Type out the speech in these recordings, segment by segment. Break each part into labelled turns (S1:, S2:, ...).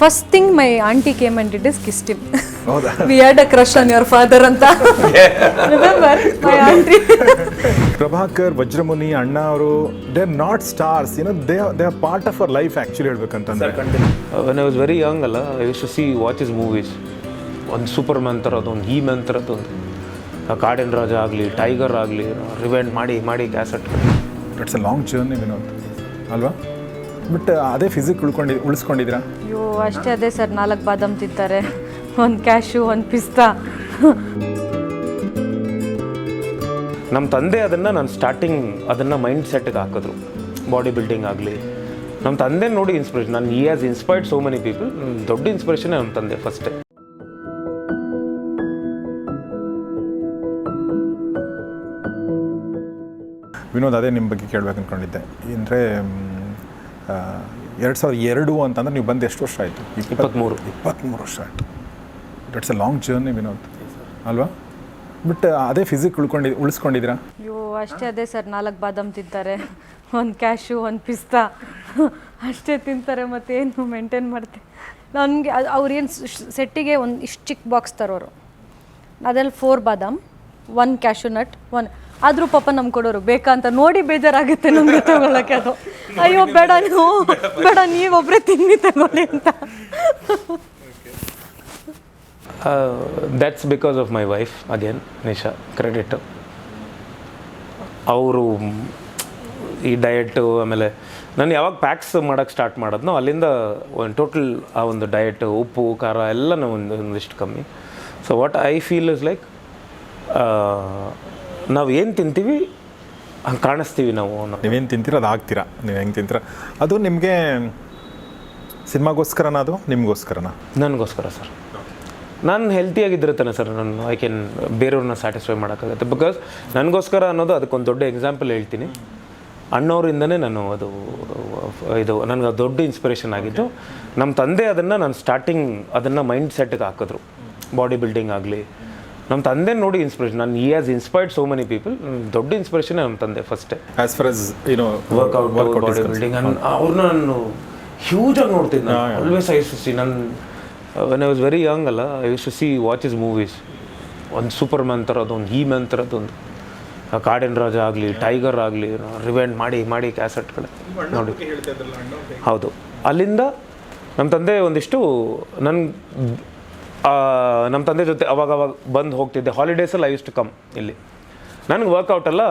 S1: First thing my aunty came and it is kissed him
S2: ಹೌದಾ?
S1: We had a crush on your father ಅಂತ. Remember my aunty
S2: Prabhakar Vajramuni ಅಣ್ಣ ಅವರು they are not stars ಏನೋ they they are part of our life actually ಹೇಳ್ಬೇಕಂತಂದ್ರೆ.
S3: When I was very young ಅಲ್ಲ I used to see watch his movies ಒಂದು super man ಥರದ್ದು ಒಂದು ಹೀ man ಥರದ್ದೊಂದು ಕಾಡಿನ ರಾಜ ಆಗಲಿ tiger ಆಗಲಿ ರಿವೆಂಟ್ ಮಾಡಿ ಮಾಡಿ cassette
S2: it's a long journey Vinod ಅಲ್ವಾ? ಬಟ್ ಅದೇ ಫಿಸಿಕ್ ಉಳ್ಕೊಂಡು ಉಳಿಸ್ಕೊಂಡಿದ್ರಾ
S1: ಅಯ್ಯೋ ಅಷ್ಟೇ ಅದೇ ಸರ್ ನಾಲ್ಕು ಬಾದಾಮ್ ತಿಂತಾರೆ. ಒಂದು ಕ್ಯಾಶು ಒಂದು ಪಿಸ್ತಾ.
S3: ನಮ್ಮ ತಂದೆ ಅದನ್ನು ನಾನು ಸ್ಟಾರ್ಟಿಂಗ್ ಅದನ್ನು ಮೈಂಡ್ ಸೆಟ್ಗೆ ಹಾಕಿದ್ರು. ಬಾಡಿ ಬಿಲ್ಡಿಂಗ್ ಆಗಲಿ. ನಮ್ಮ ತಂದೆ ನೋಡಿ ಇನ್ಸ್ಪಿರೇಷನ್ ನಾನು ಈ as inspired so many people ದೊಡ್ಡ ಇನ್ಸ್ಪಿರೇಷನ್ ನಮ್ಮ ತಂದೆ ಫಸ್ಟೇ
S2: ವಿನೋದ್ ಅದೇ ನಿಮ್ಮ ಬಗ್ಗೆ ಕೇಳ್ಬೇಕು ಅಂದ್ಕೊಂಡಿದ್ದೆ ಅಂದರೆ ಎರಡು ಸಾವಿರದ ಎರಡು ಅಂತಂದ್ರೆ ನೀವು ಬಂದು ಎಷ್ಟು ವರ್ಷ ಆಯಿತು?
S3: ಇಪ್ಪತ್ತ್ಮೂರು.
S2: ಇಪ್ಪತ್ತ್ಮೂರು ವರ್ಷ ಆಯಿತು. It's a long journey Vinod. ಅಲ್ವಾ? ಬಟ್ ಅದೇ ಫಿಸಿಕ್ ಉಳ್ಕೊಂಡು ಉಳಿಸ್ಕೊಂಡಿದ್ದೀರಾ?
S1: ಅಯ್ಯೋ ಅಷ್ಟೇ ಅದೇ ಸರ್ ನಾಲ್ಕು ಬಾದಾಮ್ ತಿಂತಾರೆ. ಒಂದು ಕ್ಯಾಶು ಒಂದು ಪಿಸ್ತಾ. ಅಷ್ಟೇ ತಿಂತಾರೆ ಮತ್ತೇನು ಮೇಂಟೈನ್ ಮಾಡ್ತೆ. ನನಗೆ ಅವ್ರೇನು ಸೆಟ್ಟಿಗೆ ಒಂದು ಇಷ್ಟು ಚಿಕ್ಕ ಬಾಕ್ಸ್ ತರೋರು. ಅದರಲ್ಲಿ ಫೋರ್ ಬಾದಾಮ್ ಒನ್ ಕ್ಯಾಶು ನಟ್ ಒನ್ ಆದರೂ ಪಾಪ ನಮ್ ಕೊಡೋರು ಬೇಕಾ ಅಂತ ನೋಡಿ ಬೇಜಾರಾಗುತ್ತೆ ನಮಗೆ ತಗೊಳಕ್ಕೆ ಅದು. ಅಯ್ಯೋ ಬೇಡ ನೀವು ಬೇಡ ನೀವೊಬ್ಬರೇ ತಿನ್ನಿ ತಗೊಳ್ಳಿ ಅಂತ.
S3: That's because of my wife again Nisha credit ಅವರು ಈ ಡಯಟು ಆಮೇಲೆ ನಾನು ಯಾವಾಗ ಪ್ಯಾಕ್ಸ್ ಮಾಡೋಕ್ಕೆ ಸ್ಟಾರ್ಟ್ ಮಾಡೋದ್ನೋ ಅಲ್ಲಿಂದ ಒಂದು ಟೋಟಲ್ ಆ ಒಂದು ಡಯಟ್ ಉಪ್ಪು ಖಾರ ಎಲ್ಲನೂ ಒಂದು ಒಂದಿಷ್ಟು ಕಮ್ಮಿ. So what I feel is like ನಾವು ಏನು ತಿಂತೀವಿ ಹಂಗೆ ಕಾಣಿಸ್ತೀವಿ ನಾವು ಅನ್ನೋ
S2: ನೀವೇನು ತಿಂತೀರ ಅದು ಆಗ್ತೀರಾ? ನೀವು ಹೆಂಗೆ ತಿಂತೀರ? ಅದು ನಿಮಗೆ ಸಿನಿಮಾಗೋಸ್ಕರನ ಅದು ನಿಮಗೋಸ್ಕರನ?
S3: ನನಗೋಸ್ಕರ ಸರ್. ನಾನು ಹೆಲ್ತಿಯಾಗಿದ್ದರೆ ತಾನೆ ಸರ್ ನಾನು ಐ ಕ್ಯಾನ್ ಬೇರೆಯವ್ರನ್ನ ಸ್ಯಾಟಿಸ್ಫೈ ಮಾಡೋಕ್ಕಾಗುತ್ತೆ. ಬಿಕಾಸ್ ನನಗೋಸ್ಕರ ಅನ್ನೋದು ಅದಕ್ಕೊಂದು ದೊಡ್ಡ ಎಕ್ಸಾಂಪಲ್ ಹೇಳ್ತೀನಿ. ಅಣ್ಣವರಿಂದನೇ ನಾನು ಅದು ಇದು ನನಗೆ ದೊಡ್ಡ ಇನ್ಸ್ಪಿರೇಷನ್ ಆಗಿದ್ದು ನಮ್ಮ ತಂದೆ ಅದನ್ನು ನಾನು ಸ್ಟಾರ್ಟಿಂಗ್ ಅದನ್ನು ಮೈಂಡ್ ಸೆಟ್ಗೆ ಹಾಕಿದ್ರು. ಬಾಡಿ ಬಿಲ್ಡಿಂಗ್ ಆಗಲಿ ನಮ್ಮ ತಂದೆ ನೋಡಿ ಇನ್ಸ್ಪಿರೇಷನ್ ನಾನು ಈ as inspired so many people ದೊಡ್ಡ ಇನ್ಸ್ಪಿರೇಷನ್ ನಮ್ಮ ತಂದೆ ಫಸ್ಟ್
S2: ಆಸ್ ಫಾರ್ ಆಸ್ ಏನೋ
S3: ವರ್ಕ್ಔಟ್ ಬಾಡಿ ಬಿಲ್ಡಿಂಗ್ ಅವ್ರನ್ನ ನಾನು ಹ್ಯೂಜ್ ಆಗಿ ನೋಡ್ತಿದ್ದೆ ಆಲ್ವೇಸ್ ಐ ಸಿ ನನ್ನ when I was very young ಅಲ್ಲ I used to see watch his movies ಒಂದು ಸೂಪರ್ ಮ್ಯಾನ್ ಥರದ್ದು ಒಂದು ಹೀ ಮ್ಯಾನ್ ಥರದ್ದೊಂದು ಕಾಡಿನ ರಾಜ ಆಗಲಿ ಟೈಗರ್ ಆಗಲಿ ರಿವೆಂಟ್ ಮಾಡಿ ಮಾಡಿ ಕ್ಯಾಸೆಟ್ಗಳು ನೋಡಿ. ಹೌದು. ಅಲ್ಲಿಂದ ನಮ್ಮ ತಂದೆ ಒಂದಿಷ್ಟು ನನ್ನ ನಮ್ಮ ತಂದೆ ಜೊತೆ ಅವಾಗ ಅವಾಗ ಬಂದು ಹೋಗ್ತಿದ್ದೆ. ಹಾಲಿಡೇಸಲ್ಲಿ ಐ ಟು ಕಮ್ ಇಲ್ಲಿ. ನನಗೆ ವರ್ಕೌಟ್ ಎಲ್ಲ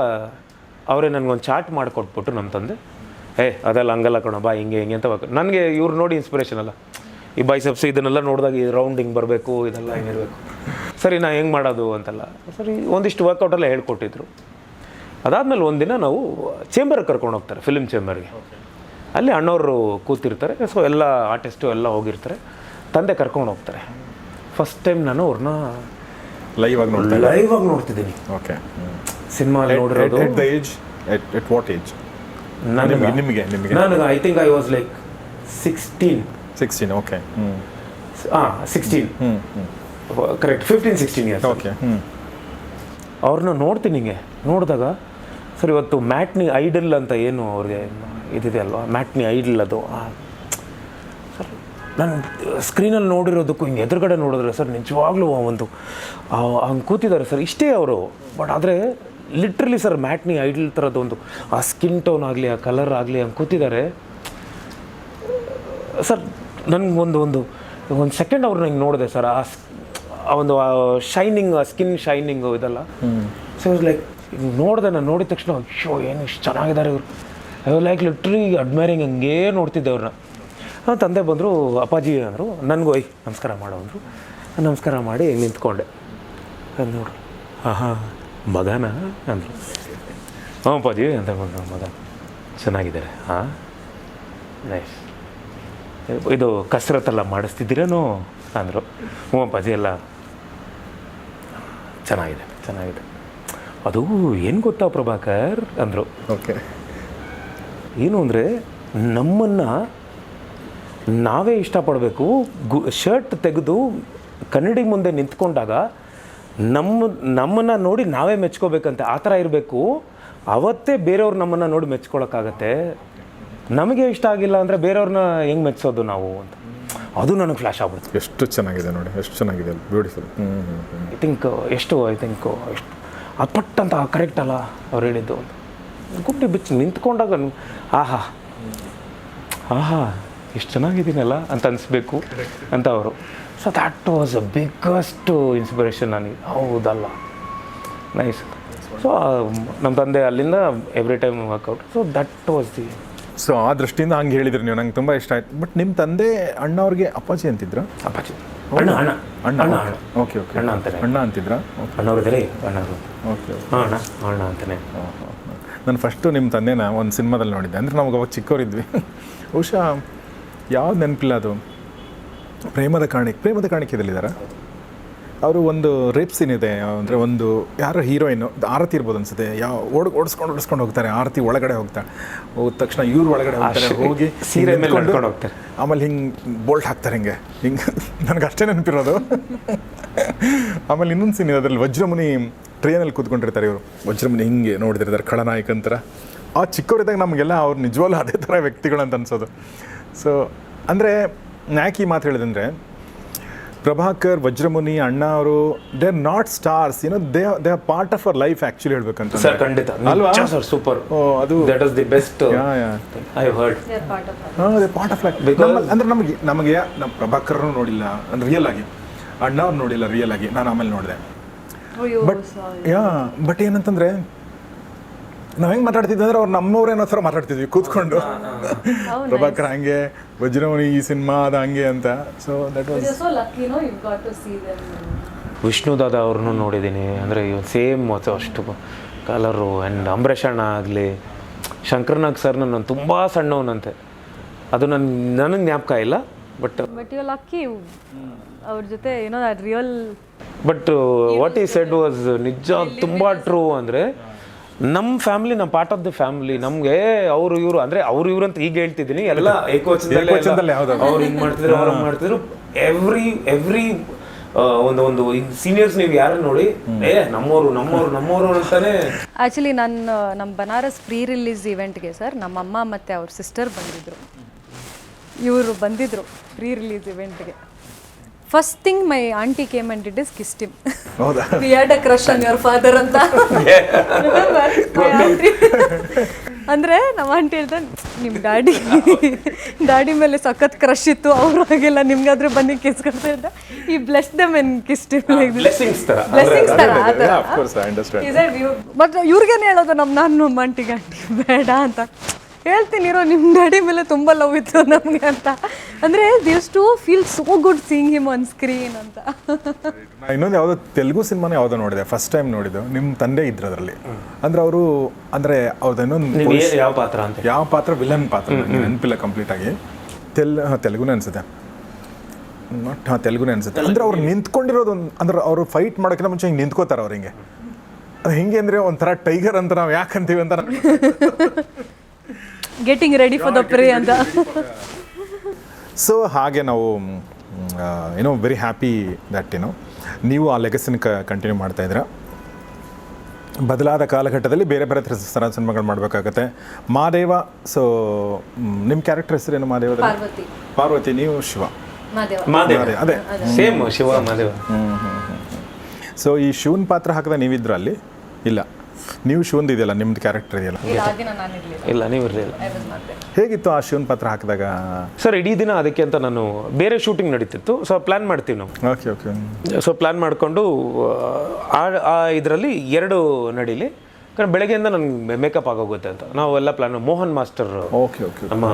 S3: ಅವರೇ ನನಗೊಂದು ಚಾಟ್ ಮಾಡಿಕೊಟ್ಬಿಟ್ಟು ನಮ್ಮ ತಂದೆ. ಏ ಅದೆಲ್ಲ ಹಂಗಲ್ಲ ಕಣ, ಬಾ ಹಿಂಗೆ ಹಿಂಗೆ ಅಂತ ವರ್ಕ್ ನನಗೆ ಇವ್ರು ನೋಡಿ ಇನ್ಸ್ಪಿರೇಷನ್ ಅಲ್ಲ. ಈ ಬೈಸೆಪ್ಸ್ ಇದನ್ನೆಲ್ಲ ನೋಡಿದಾಗ ಈ ರೌಂಡ್ ಹಿಂಗೆ ಬರಬೇಕು, ಇದೆಲ್ಲ ಹಿಂಗಿರಬೇಕು. ಸರಿ, ನಾ ಹೆಂಗೆ ಮಾಡೋದು? ಅಂತೆಲ್ಲ. ಸರಿ, ಒಂದಿಷ್ಟು ವರ್ಕೌಟ್ ಎಲ್ಲ ಹೇಳ್ಕೊಟ್ಟಿದ್ರು. ಅದಾದಮೇಲೆ ಒಂದಿನ ನಾವು ಚೇಂಬರ್ಗೆ ಕರ್ಕೊಂಡು ಹೋಗ್ತಾರೆ ಫಿಲ್ಮ್ ಚೇಂಬರ್ಗೆ ಅಲ್ಲಿ ಅಣ್ಣವರು ಕೂತಿರ್ತಾರೆ ಸೊ ಎಲ್ಲ ಆರ್ಟಿಸ್ಟು ಎಲ್ಲ ಹೋಗಿರ್ತಾರೆ. ತಂದೆ ಕರ್ಕೊಂಡು ಹೋಗ್ತಾರೆ. ಫಸ್ಟ್ ಟೈಮ್ ನಾನು ಅವ್ರನ್ನ
S2: ಲೈವ್ ಆಗಿ ನೋಡ್ತೀನಿ
S3: ಲೈವ್ ಆಗಿ ನೋಡ್ತಿದ್ದೀನಿ.
S2: Okay
S3: cinema ನೋಡಿರೋದು.
S2: At the age at at what age
S3: ನನಗೆ?
S2: ನಿಮಗೆ ನಿಮ್ಗೆ ನಿಮಗೆ.
S3: ನನಗೆ I think I was like sixteen
S2: sixteen okay ಹ್ಞೂ
S3: ಹಾಂ ಸಿಕ್ಸ್ಟೀನ್
S2: ಹ್ಞೂ
S3: correct fifteen sixteen years
S2: okay ಹ್ಞೂ
S3: ಅವ್ರನ್ನ ನೋಡ್ತೀನಿ ಹಿಂಗೆ. ನೋಡಿದಾಗ ಸರ್ ಇವತ್ತು ಮ್ಯಾಟ್ನಿ ಐಡಲ್ ಅಂತ ಏನು ಅವ್ರಿಗೆ ಇದಿದೆ ಅಲ್ವಾ ಮ್ಯಾಟ್ನಿ ಐಡಲ್ ಅದು. ಆ, ನಾನು ಸ್ಕ್ರೀನಲ್ಲಿ ನೋಡಿರೋದಕ್ಕೂ ಹಿಂಗೆ ಎದುರುಗಡೆ ನೋಡಿದ್ರೆ ಸರ್ ನಿಜವಾಗ್ಲೂ ಆ ಒಂದು ಹಂಗೆ ಕೂತಿದ್ದಾರೆ ಸರ್. ಇಷ್ಟೇ ಅವರು. ಬಟ್ ಆದರೆ ಲಿಟ್ರಲಿ ಸರ್ ಮ್ಯಾಟ್ನಿ ಐಡಲ್ ಥರದ್ದು ಒಂದು ಆ ಸ್ಕಿನ್ ಟೋನ್ ಆಗಲಿ ಆ ಕಲರ್ ಆಗಲಿ ಹಂಗೆ ಕೂತಿದ್ದಾರೆ. ಸರ್ ನನಗೆ ಒಂದು ಒಂದು ಒಂದು ಸೆಕೆಂಡ್ ಅವ್ರನ್ನ ಹಿಂಗೆ ನೋಡಿದೆ ಸರ್. ಆ ಆ ಒಂದು ಶೈನಿಂಗ್ ಸ್ಕಿನ್ ಶೈನಿಂಗು ಇದೆಲ್ಲ. ಸೊ ಲೈಕ್ ನೋಡಿದೆ ನಾನು ನೋಡಿದ ತಕ್ಷಣ ಅಯ್ಯೋ ಏನು ಇಷ್ಟು ಚೆನ್ನಾಗಿದ್ದಾರೆ ಇವರು. ಐ ಲೈಕ್ ಲಿಟ್ರಲಿ ಅಡ್ಮೈರಿಂಗ್ ಹಂಗೇ ನೋಡ್ತಿದ್ದೆ ಅವ್ರನ್ನ. ಆ, ತಂದೆ ಬಂದರು ಅಪ್ಪಾಜಿ ಅಂದರು ನನಗೂ ಐ ನಮಸ್ಕಾರ ಮಾಡು ಅಂದರು. ನಮಸ್ಕಾರ ಮಾಡಿ ನಿಂತ್ಕೊಂಡೆ. ಅಂದ್ ಆಹಾ ಹಾಂ ಹಾಂ ಮಗನ ಅಂದರು. ಹ್ಞೂ ಅಪ್ಪಾಜಿ ಅಂತ ಬಂದರು ಮಗ. ಚೆನ್ನಾಗಿದ್ದಾರೆ. ಹಾಂ ನೈಸ್ ಇದು ಕಸರತ್ತೆಲ್ಲ ಮಾಡಿಸ್ತಿದ್ದೀರೇನೋ ಅಂದರು. ಹ್ಞೂ ಅಪ್ಪಾಜಿ ಎಲ್ಲ ಚೆನ್ನಾಗಿದೆ ಚೆನ್ನಾಗಿದೆ. ಅದು ಏನು ಗೊತ್ತಾ ಪ್ರಭಾಕರ್ ಅಂದರು.
S2: ಓಕೆ
S3: ಏನು ಅಂದರೆ ನಮ್ಮನ್ನು ನಾವೇ ಇಷ್ಟಪಡಬೇಕು. ಗು ಶರ್ಟ್ ತೆಗೆದು ಕನ್ನಡಿ ಮುಂದೆ ನಿಂತ್ಕೊಂಡಾಗ ನಮ್ಮ ನಮ್ಮನ್ನು ನೋಡಿ ನಾವೇ ಮೆಚ್ಕೋಬೇಕಂತೆ. ಆ ಥರ ಇರಬೇಕು. ಅವತ್ತೇ ಬೇರೆಯವ್ರು ನಮ್ಮನ್ನು ನೋಡಿ ಮೆಚ್ಕೊಳಕ್ಕಾಗತ್ತೆ. ನಮಗೆ ಇಷ್ಟ ಆಗಿಲ್ಲ ಅಂದರೆ ಬೇರೆಯವ್ರನ್ನ ಹೆಂಗೆ ಮೆಚ್ಚೋದು ನಾವು ಅಂತ. ಅದು ನನಗೆ ಫ್ಲ್ಯಾಶ್ ಆಗ್ಬಿಡ್ತು
S2: ಎಷ್ಟು ಚೆನ್ನಾಗಿದೆ ನೋಡಿ ಎಷ್ಟು ಚೆನ್ನಾಗಿದೆ ಬ್ಯೂಟಿಫುಲ್
S3: ಐ ಥಿಂಕ್ ಎಷ್ಟು ಐ ಥಿಂಕ್ ಎಷ್ಟು. ಅದು ಪಟ್ ಅಂತ ಕರೆಕ್ಟ್ ಅಲ್ಲ ಅವ್ರು ಹೇಳಿದ್ದು ಗುಂಡಿ ಬಿಚ್ಚಿ ನಿಂತ್ಕೊಂಡಾಗ ಆಹಾ. ಆಹಾ. ಎಷ್ಟು ಚೆನ್ನಾಗಿದ್ದೀನಲ್ಲ ಅಂತ ಅನಿಸ್ಬೇಕು ಅಂತ ಅವರು. So that was a biggest inspiration ನನಗೆ. ಹೌದಲ್ಲ. ನೈಸ್ ಸೊ ನಮ್ಮ ತಂದೆ ಅಲ್ಲಿಂದ every time workout so that was the
S2: so ಆ ದೃಷ್ಟಿಯಿಂದ ಹಂಗೆ ಹೇಳಿದ್ರಿ ನೀವು. ನಂಗೆ ತುಂಬ ಇಷ್ಟ ಆಯ್ತು. ಬಟ್ ನಿಮ್ಮ ತಂದೆ ಅಣ್ಣ ಅವ್ರಿಗೆ ಅಪ್ಪಾಜಿ ಅಂತಿದ್ರ?
S3: ಅಪ್ಪಾಜಿ. ಅಣ್ಣ ಅಣ್ಣ.
S2: ಅಣ್ಣ
S3: ಅಣ್ಣ ಅಣ್ಣ.
S2: ಓಕೆ ಓಕೆ
S3: ಅಣ್ಣ ಅಂತಾನೆ.
S2: ಅಣ್ಣ ಅಂತಿದ್ರ? ಓಕೆ
S3: ಅಣ್ಣವ್ರದ್ದೇ ಅಣ್ಣವರು
S2: ಓಕೆ
S3: ಅಣ್ಣ ಅಣ್ಣ ಅಂತಾನೆ.
S2: ನಾನು ಫಸ್ಟು ನಿಮ್ಮ ತಂದೆನ ಒಂದು ಸಿನಿಮಾದಲ್ಲಿ ನೋಡಿದ್ದೆ. ಅಂದರೆ ನಮಗೆ ಅವಾಗ ಚಿಕ್ಕವರಿದ್ವಿ ಬಹುಶಃ ಯಾವ್ದು ನೆನಪಿಲ್ಲ ಅದು. ಪ್ರೇಮದ ಕಾಣಿಕೆ ಪ್ರೇಮದ ಕಾಣಿಕೆದಲ್ಲಿದ್ದಾರೆ ಅವರು ಒಂದು ರೇಪ್ ಸೀನ್ ಇದೆ ಅಂದರೆ ಒಂದು ಯಾರೋ ಹೀರೋಯಿನ್ ಆರತಿ ಇರ್ಬೋದು ಅನ್ಸುತ್ತೆ. ಯಾವ ಓಡ್ ಓಡಿಸ್ಕೊಂಡು ಓಡಿಸ್ಕೊಂಡು ಹೋಗ್ತಾರೆ ಆರತಿ ಒಳಗಡೆ ಹೋಗ್ತಾರೆ ಹೋದ ತಕ್ಷಣ ಇವ್ರು ಒಳಗಡೆ ಹೋಗ್ತಾರೆ ಹೋಗಿ
S3: ಸೀರೆ ಹೋಗ್ತಾರೆ.
S2: ಆಮೇಲೆ ಹಿಂಗೆ ಬೋಲ್ಟ್ ಹಾಕ್ತಾರೆ ಹಿಂಗೆ. ಹಿಂಗೆ ನನಗೆ ಅಷ್ಟೇ ನೆನಪಿರೋದು. ಆಮೇಲೆ ಇನ್ನೊಂದು ಸೀನ್ ಇದೆ ಅದರಲ್ಲಿ ವಜ್ರಮುನಿ ಟ್ರೈನಲ್ಲಿ ಕೂತ್ಕೊಂಡಿರ್ತಾರೆ ಇವರು. ವಜ್ರಮುನಿ ಹಿಂಗೆ ನೋಡಿದಿರ್ತಾರೆ ಖಳನಾಯಕ ಅಂತರ. ಆ ಚಿಕ್ಕವರಿದ್ದಾಗ ನಮಗೆಲ್ಲ ಅವ್ರು ನಿಜವಾಗ್ಲೂ ಅದೇ ಥರ ವ್ಯಕ್ತಿಗಳು ಅಂತ ಅನ್ಸೋದು. ಸೊ ಅಂದರೆ ಯಾಕೆ ಈ ಮಾತು ಹೇಳಿದಂದರೆ ಪ್ರಭಾಕರ್ ವಜ್ರಮುನಿ ಅಣ್ಣ ಅವರು ದೇ ಆರ್ ನಾಟ್ ಸ್ಟಾರ್ಸ್ ಏನೋ they they are part of our life actually ಹೇಳ್ಬೇಕಂತ
S3: ಸರ್ ಖಂಡಿತ.
S2: ಅಲ್ವಾ?
S3: ಸರ್ ಸೂಪರ್
S2: ಓ ಅದು
S3: that is the best
S2: yeah yeah
S3: I heard
S2: ಹಾಂ ಅದೇ ಪಾರ್ಟ್ ಆಫ್ ಲೈಫ್ ಅಂದ್ರೆ ನಮಗೆ ನಮಗೆ ನಮ್ಮ ಪ್ರಭಾಕರ್ನು ನೋಡಿಲ್ಲ ಅಂದ್ರೆ ರಿಯಲ್ ಆಗಿ ಅಣ್ಣ ಅವ್ರು ನೋಡಿಲ್ಲ ರಿಯಲ್ ಆಗಿ ನಾನು ಆಮೇಲೆ ನೋಡಿದೆ. ಬಟ್ ಯಾ ಬಟ್ ಏನಂತಂದ್ರೆ ನಾವ್ ಹೆಂಗೆ ಮಾತಾಡ್ತಿದ್ವಿ ಅಂದ್ರೆ ಅವ್ರು ನಮ್ಮವ್ರು ಏನೋ ಥರ ಮಾತಾಡ್ತಿದ್ವಿ ಕೂತ್ಕೊಂಡು. ಪ್ರಭಾಕರ್ ಹಂಗೆ ವಜ್ರಮುನಿ ಈ ಸಿನಿಮಾ ಅದ ಹಂಗೆ ಅಂತ. So that was
S1: so lucky, you know, you've got to see them.
S3: Vishnu Dada ಅವ್ರನ್ನೂ ನೋಡಿದ್ದೀನಿ ಅಂದರೆ ಸೇಮ್ ಅಷ್ಟು ಕಲರು ಆ್ಯಂಡ್ ಅಂಬರೀಷ್ ಅಣ್ಣ ಆಗಲಿ ಶಂಕರ್ನಾಗ್ ಸರ್ ನಾನು ತುಂಬ ಸಣ್ಣವನಂತೆ. ಅದು ನನ್ನ ನನಗೆ ಜ್ಞಾಪಕ ಇಲ್ಲ ಬಟ್
S1: ಬಟ್ ಯು ಲಕ್ಕಿ ಅವ್ರ ಜೊತೆ ಏನೋ real
S3: but what he said was ನಿಜ ತುಂಬ ಟ್ರೂ ಅಂದರೆ ನಮ್ಮ ಫ್ಯಾಮಿಲಿ ನಮ್ಮ ಪಾರ್ಟ್ ಆಫ್ ದ ಫ್ಯಾಮಿಲಿ ನಮಗೆ ಅವ್ರು ಇವರು ಅಂದ್ರೆ ಅವ್ರು ಇವ್ರು ಅಂತ ಈಗ ಹೇಳ್ತಿದ್ದೀನಿ ಎಲ್ಲ
S2: ಹೌದು.
S3: ಅವ್ರು ಹಿಂಗೆ ಮಾಡ್ತಿದ್ರು ಅವ್ರು ಮಾಡ್ತಿದ್ರು. ಎವ್ರಿ ಎವ್ರಿ ಒಂದು ಒಂದು ಸೀನಿಯರ್ಸ್ ನೀವು ಯಾರು ನೋಡಿ ಏ ನಮ್ಮವರು ನಮ್ಮವರು ನಮ್ಮವರು ಅಂತಾನೆ.
S1: ಆಕ್ಚುಲಿ ನನ್ನ ನಮ್ಮ ಬನಾರಸ್ ಪ್ರೀ ರಿಲೀಸ್ ಇವೆಂಟ್ಗೆ ಸರ್ ನಮ್ಮ ಅಮ್ಮ ಮತ್ತೆ ಅವ್ರ ಸಿಸ್ಟರ್ ಬಂದಿದ್ರು. ಇವರು ಬಂದಿದ್ರು pre release ಇವೆಂಟ್ಗೆ first thing my aunty came and it is kissed him
S2: ಹೌದಾ?
S1: We had a crush on your father ಅಂತ. Remember? ಅಂದ್ರೆ ನಮ್ಮ ಆಂಟಿ ಹೇಳ್ದೆ ನಿಮ್ಮ ಡ್ಯಾಡಿ ಡ್ಯಾಡಿ ಮೇಲೆ ಸಖತ್ ಕ್ರಶ್ ಇತ್ತು. ಅವ್ರು ಹಾಗೆಲ್ಲ ನಿಮ್ಗಾದ್ರೆ ಬನ್ನಿ ಕಿಸ್ ಕೊಡ್ತಾ ಇದ್ದ. ಈ bless them and kissed him
S3: blessings ಥರ
S1: ಬ್ಲೆಸ್ಸಿಂಗ್ಸ್ ತರ. ಆ ಥರ
S2: of course I understand
S1: but ಇವ್ರಿಗೇನು ಹೇಳೋದು? ನಮ್ಮ ನಾನು ನಮ್ಮ ಆಂಟಿಗೆ ಆಂಟಿ ಬೇಡ ಅಂತ. ಹೇಳ್ತೀನಿ ಇರೋ ನಿಮ್ಮ ಡ್ಯಾಡಿ ಮೇಲೆ ತುಂಬ ಲವ್ ಇತ್ತು ನಮಗೆ ಅಂತ. ಅಂದರೆ this to feel so good seeing him on screen ಅಂತ.
S2: ನಾನು ಇನ್ನೊಂದು ಯಾವುದೋ ತೆಲುಗು ಸಿನಿಮಾನ ಯಾವುದೋ ನೋಡಿದೆ ಫಸ್ಟ್ ಟೈಮ್ ನೋಡಿದ್ದು. ನಿಮ್ಮ ತಂದೆ ಇದ್ರು ಅದರಲ್ಲಿ ಅಂದ್ರೆ ಅವರು ಅಂದ್ರೆ ಅವ್ರದ್ದು ಇನ್ನೊಂದು
S3: ಯಾವ ಪಾತ್ರ ಅಂತ
S2: ಯಾವ ಪಾತ್ರ? ವಿಲನ್ ಪಾತ್ರ ನೆನಪಿಲ್ಲ ಕಂಪ್ಲೀಟ್ ಆಗಿ. ತೆಲ್ ಹಾಂ ತೆಲುಗುನೇ ಅನಿಸುತ್ತೆ. ನಾಟ್ ಹಾಂ ತೆಲುಗುನೇ ಅನಿಸುತ್ತೆ. ಅಂದ್ರೆ ಅವ್ರು ನಿಂತ್ಕೊಂಡಿರೋದು ಒಂದು ಅಂದ್ರೆ ಅವರು ಫೈಟ್ ಮಾಡೋಕ್ಕಿಂತ ಮುಂಚೆ ಹಿಂಗೆ ನಿಂತ್ಕೋತಾರೆ ಅವ್ರು ಹಿಂಗೆ. ಅದು ಹೆಂಗೆ ಅಂದರೆ ಒಂಥರ ಟೈಗರ್ ಅಂತ ನಾವು ಯಾಕಂತೀವಿ ಅಂತ
S1: getting ready for the pray ಅಂತ
S2: ಸೊ ಹಾಗೆ ನಾವು ಏನೋ ವೆರಿ ಹ್ಯಾಪಿ ದಟ್ ಏನೋ ನೀವು ಆ ಲೆಗಸಿನ ಕಂಟಿನ್ಯೂ ಮಾಡ್ತಾ ಇದ್ದೀರಾ. ಬದಲಾದ ಕಾಲಘಟ್ಟದಲ್ಲಿ ಬೇರೆ ಬೇರೆ ಥರ ಸಿನಿಮಾಗಳು ಮಾಡಬೇಕಾಗತ್ತೆ. ಮಾದೇವ ಸೊ ನಿಮ್ಮ ಕ್ಯಾರೆಕ್ಟರ್ ಹೆಸರೇನು ಮಾದೇವ
S1: ಪಾರ್ವತಿ.
S2: ಪಾರ್ವತಿ ನೀವು ಶಿವ. ಅದೇ.
S3: ಸೇಮ್ ಶಿವ ಮಾದೇವ.
S2: ಸೊ ಈ ಶಿವನ್ ಪಾತ್ರ ಹಾಕಿದ ನೀವಿದ್ರ ಅಲ್ಲಿ? ಇಲ್ಲ. ನೀವು ಶಿವಂದು ಇದೆಯಲ್ಲ ನಿಮ್ದು ಕ್ಯಾರೆಕ್ಟರ್ ಇದೆಯಲ್ಲ?
S1: ಇಲ್ಲ ಆ ದಿನ ನಾನು ಇರಲಿಲ್ಲ.
S3: ಇಲ್ಲ ನೀವು ಇರಲಿಲ್ಲ.
S2: ಹೇಗಿತ್ತು ಆ ಶಿವನ್ ಪಾತ್ರ ಹಾಕಿದಾಗ?
S3: ಸರ್ ಇಡೀ ದಿನ ಅದಕ್ಕೆ ಅಂತ ನಾನು ಬೇರೆ ಶೂಟಿಂಗ್ ನಡೀತಿತ್ತು. ಸೊ ಪ್ಲ್ಯಾನ್ ಮಾಡ್ತೀವಿ ನಾವು.
S2: ಓಕೆ ಓಕೆ
S3: ಸೊ ಪ್ಲ್ಯಾನ್ ಮಾಡಿಕೊಂಡು ಆ ಇದರಲ್ಲಿ ಎರಡು ನಡೀಲಿ. ಕಾರಣ ಬೆಳಗ್ಗೆಯಿಂದ ನನಗೆ ಮೇಕಪ್ ಆಗೋಗುತ್ತೆ ಅಂತ. ನಾವೆಲ್ಲ plan Mohan master
S2: okay okay
S3: ನಮ್ಮ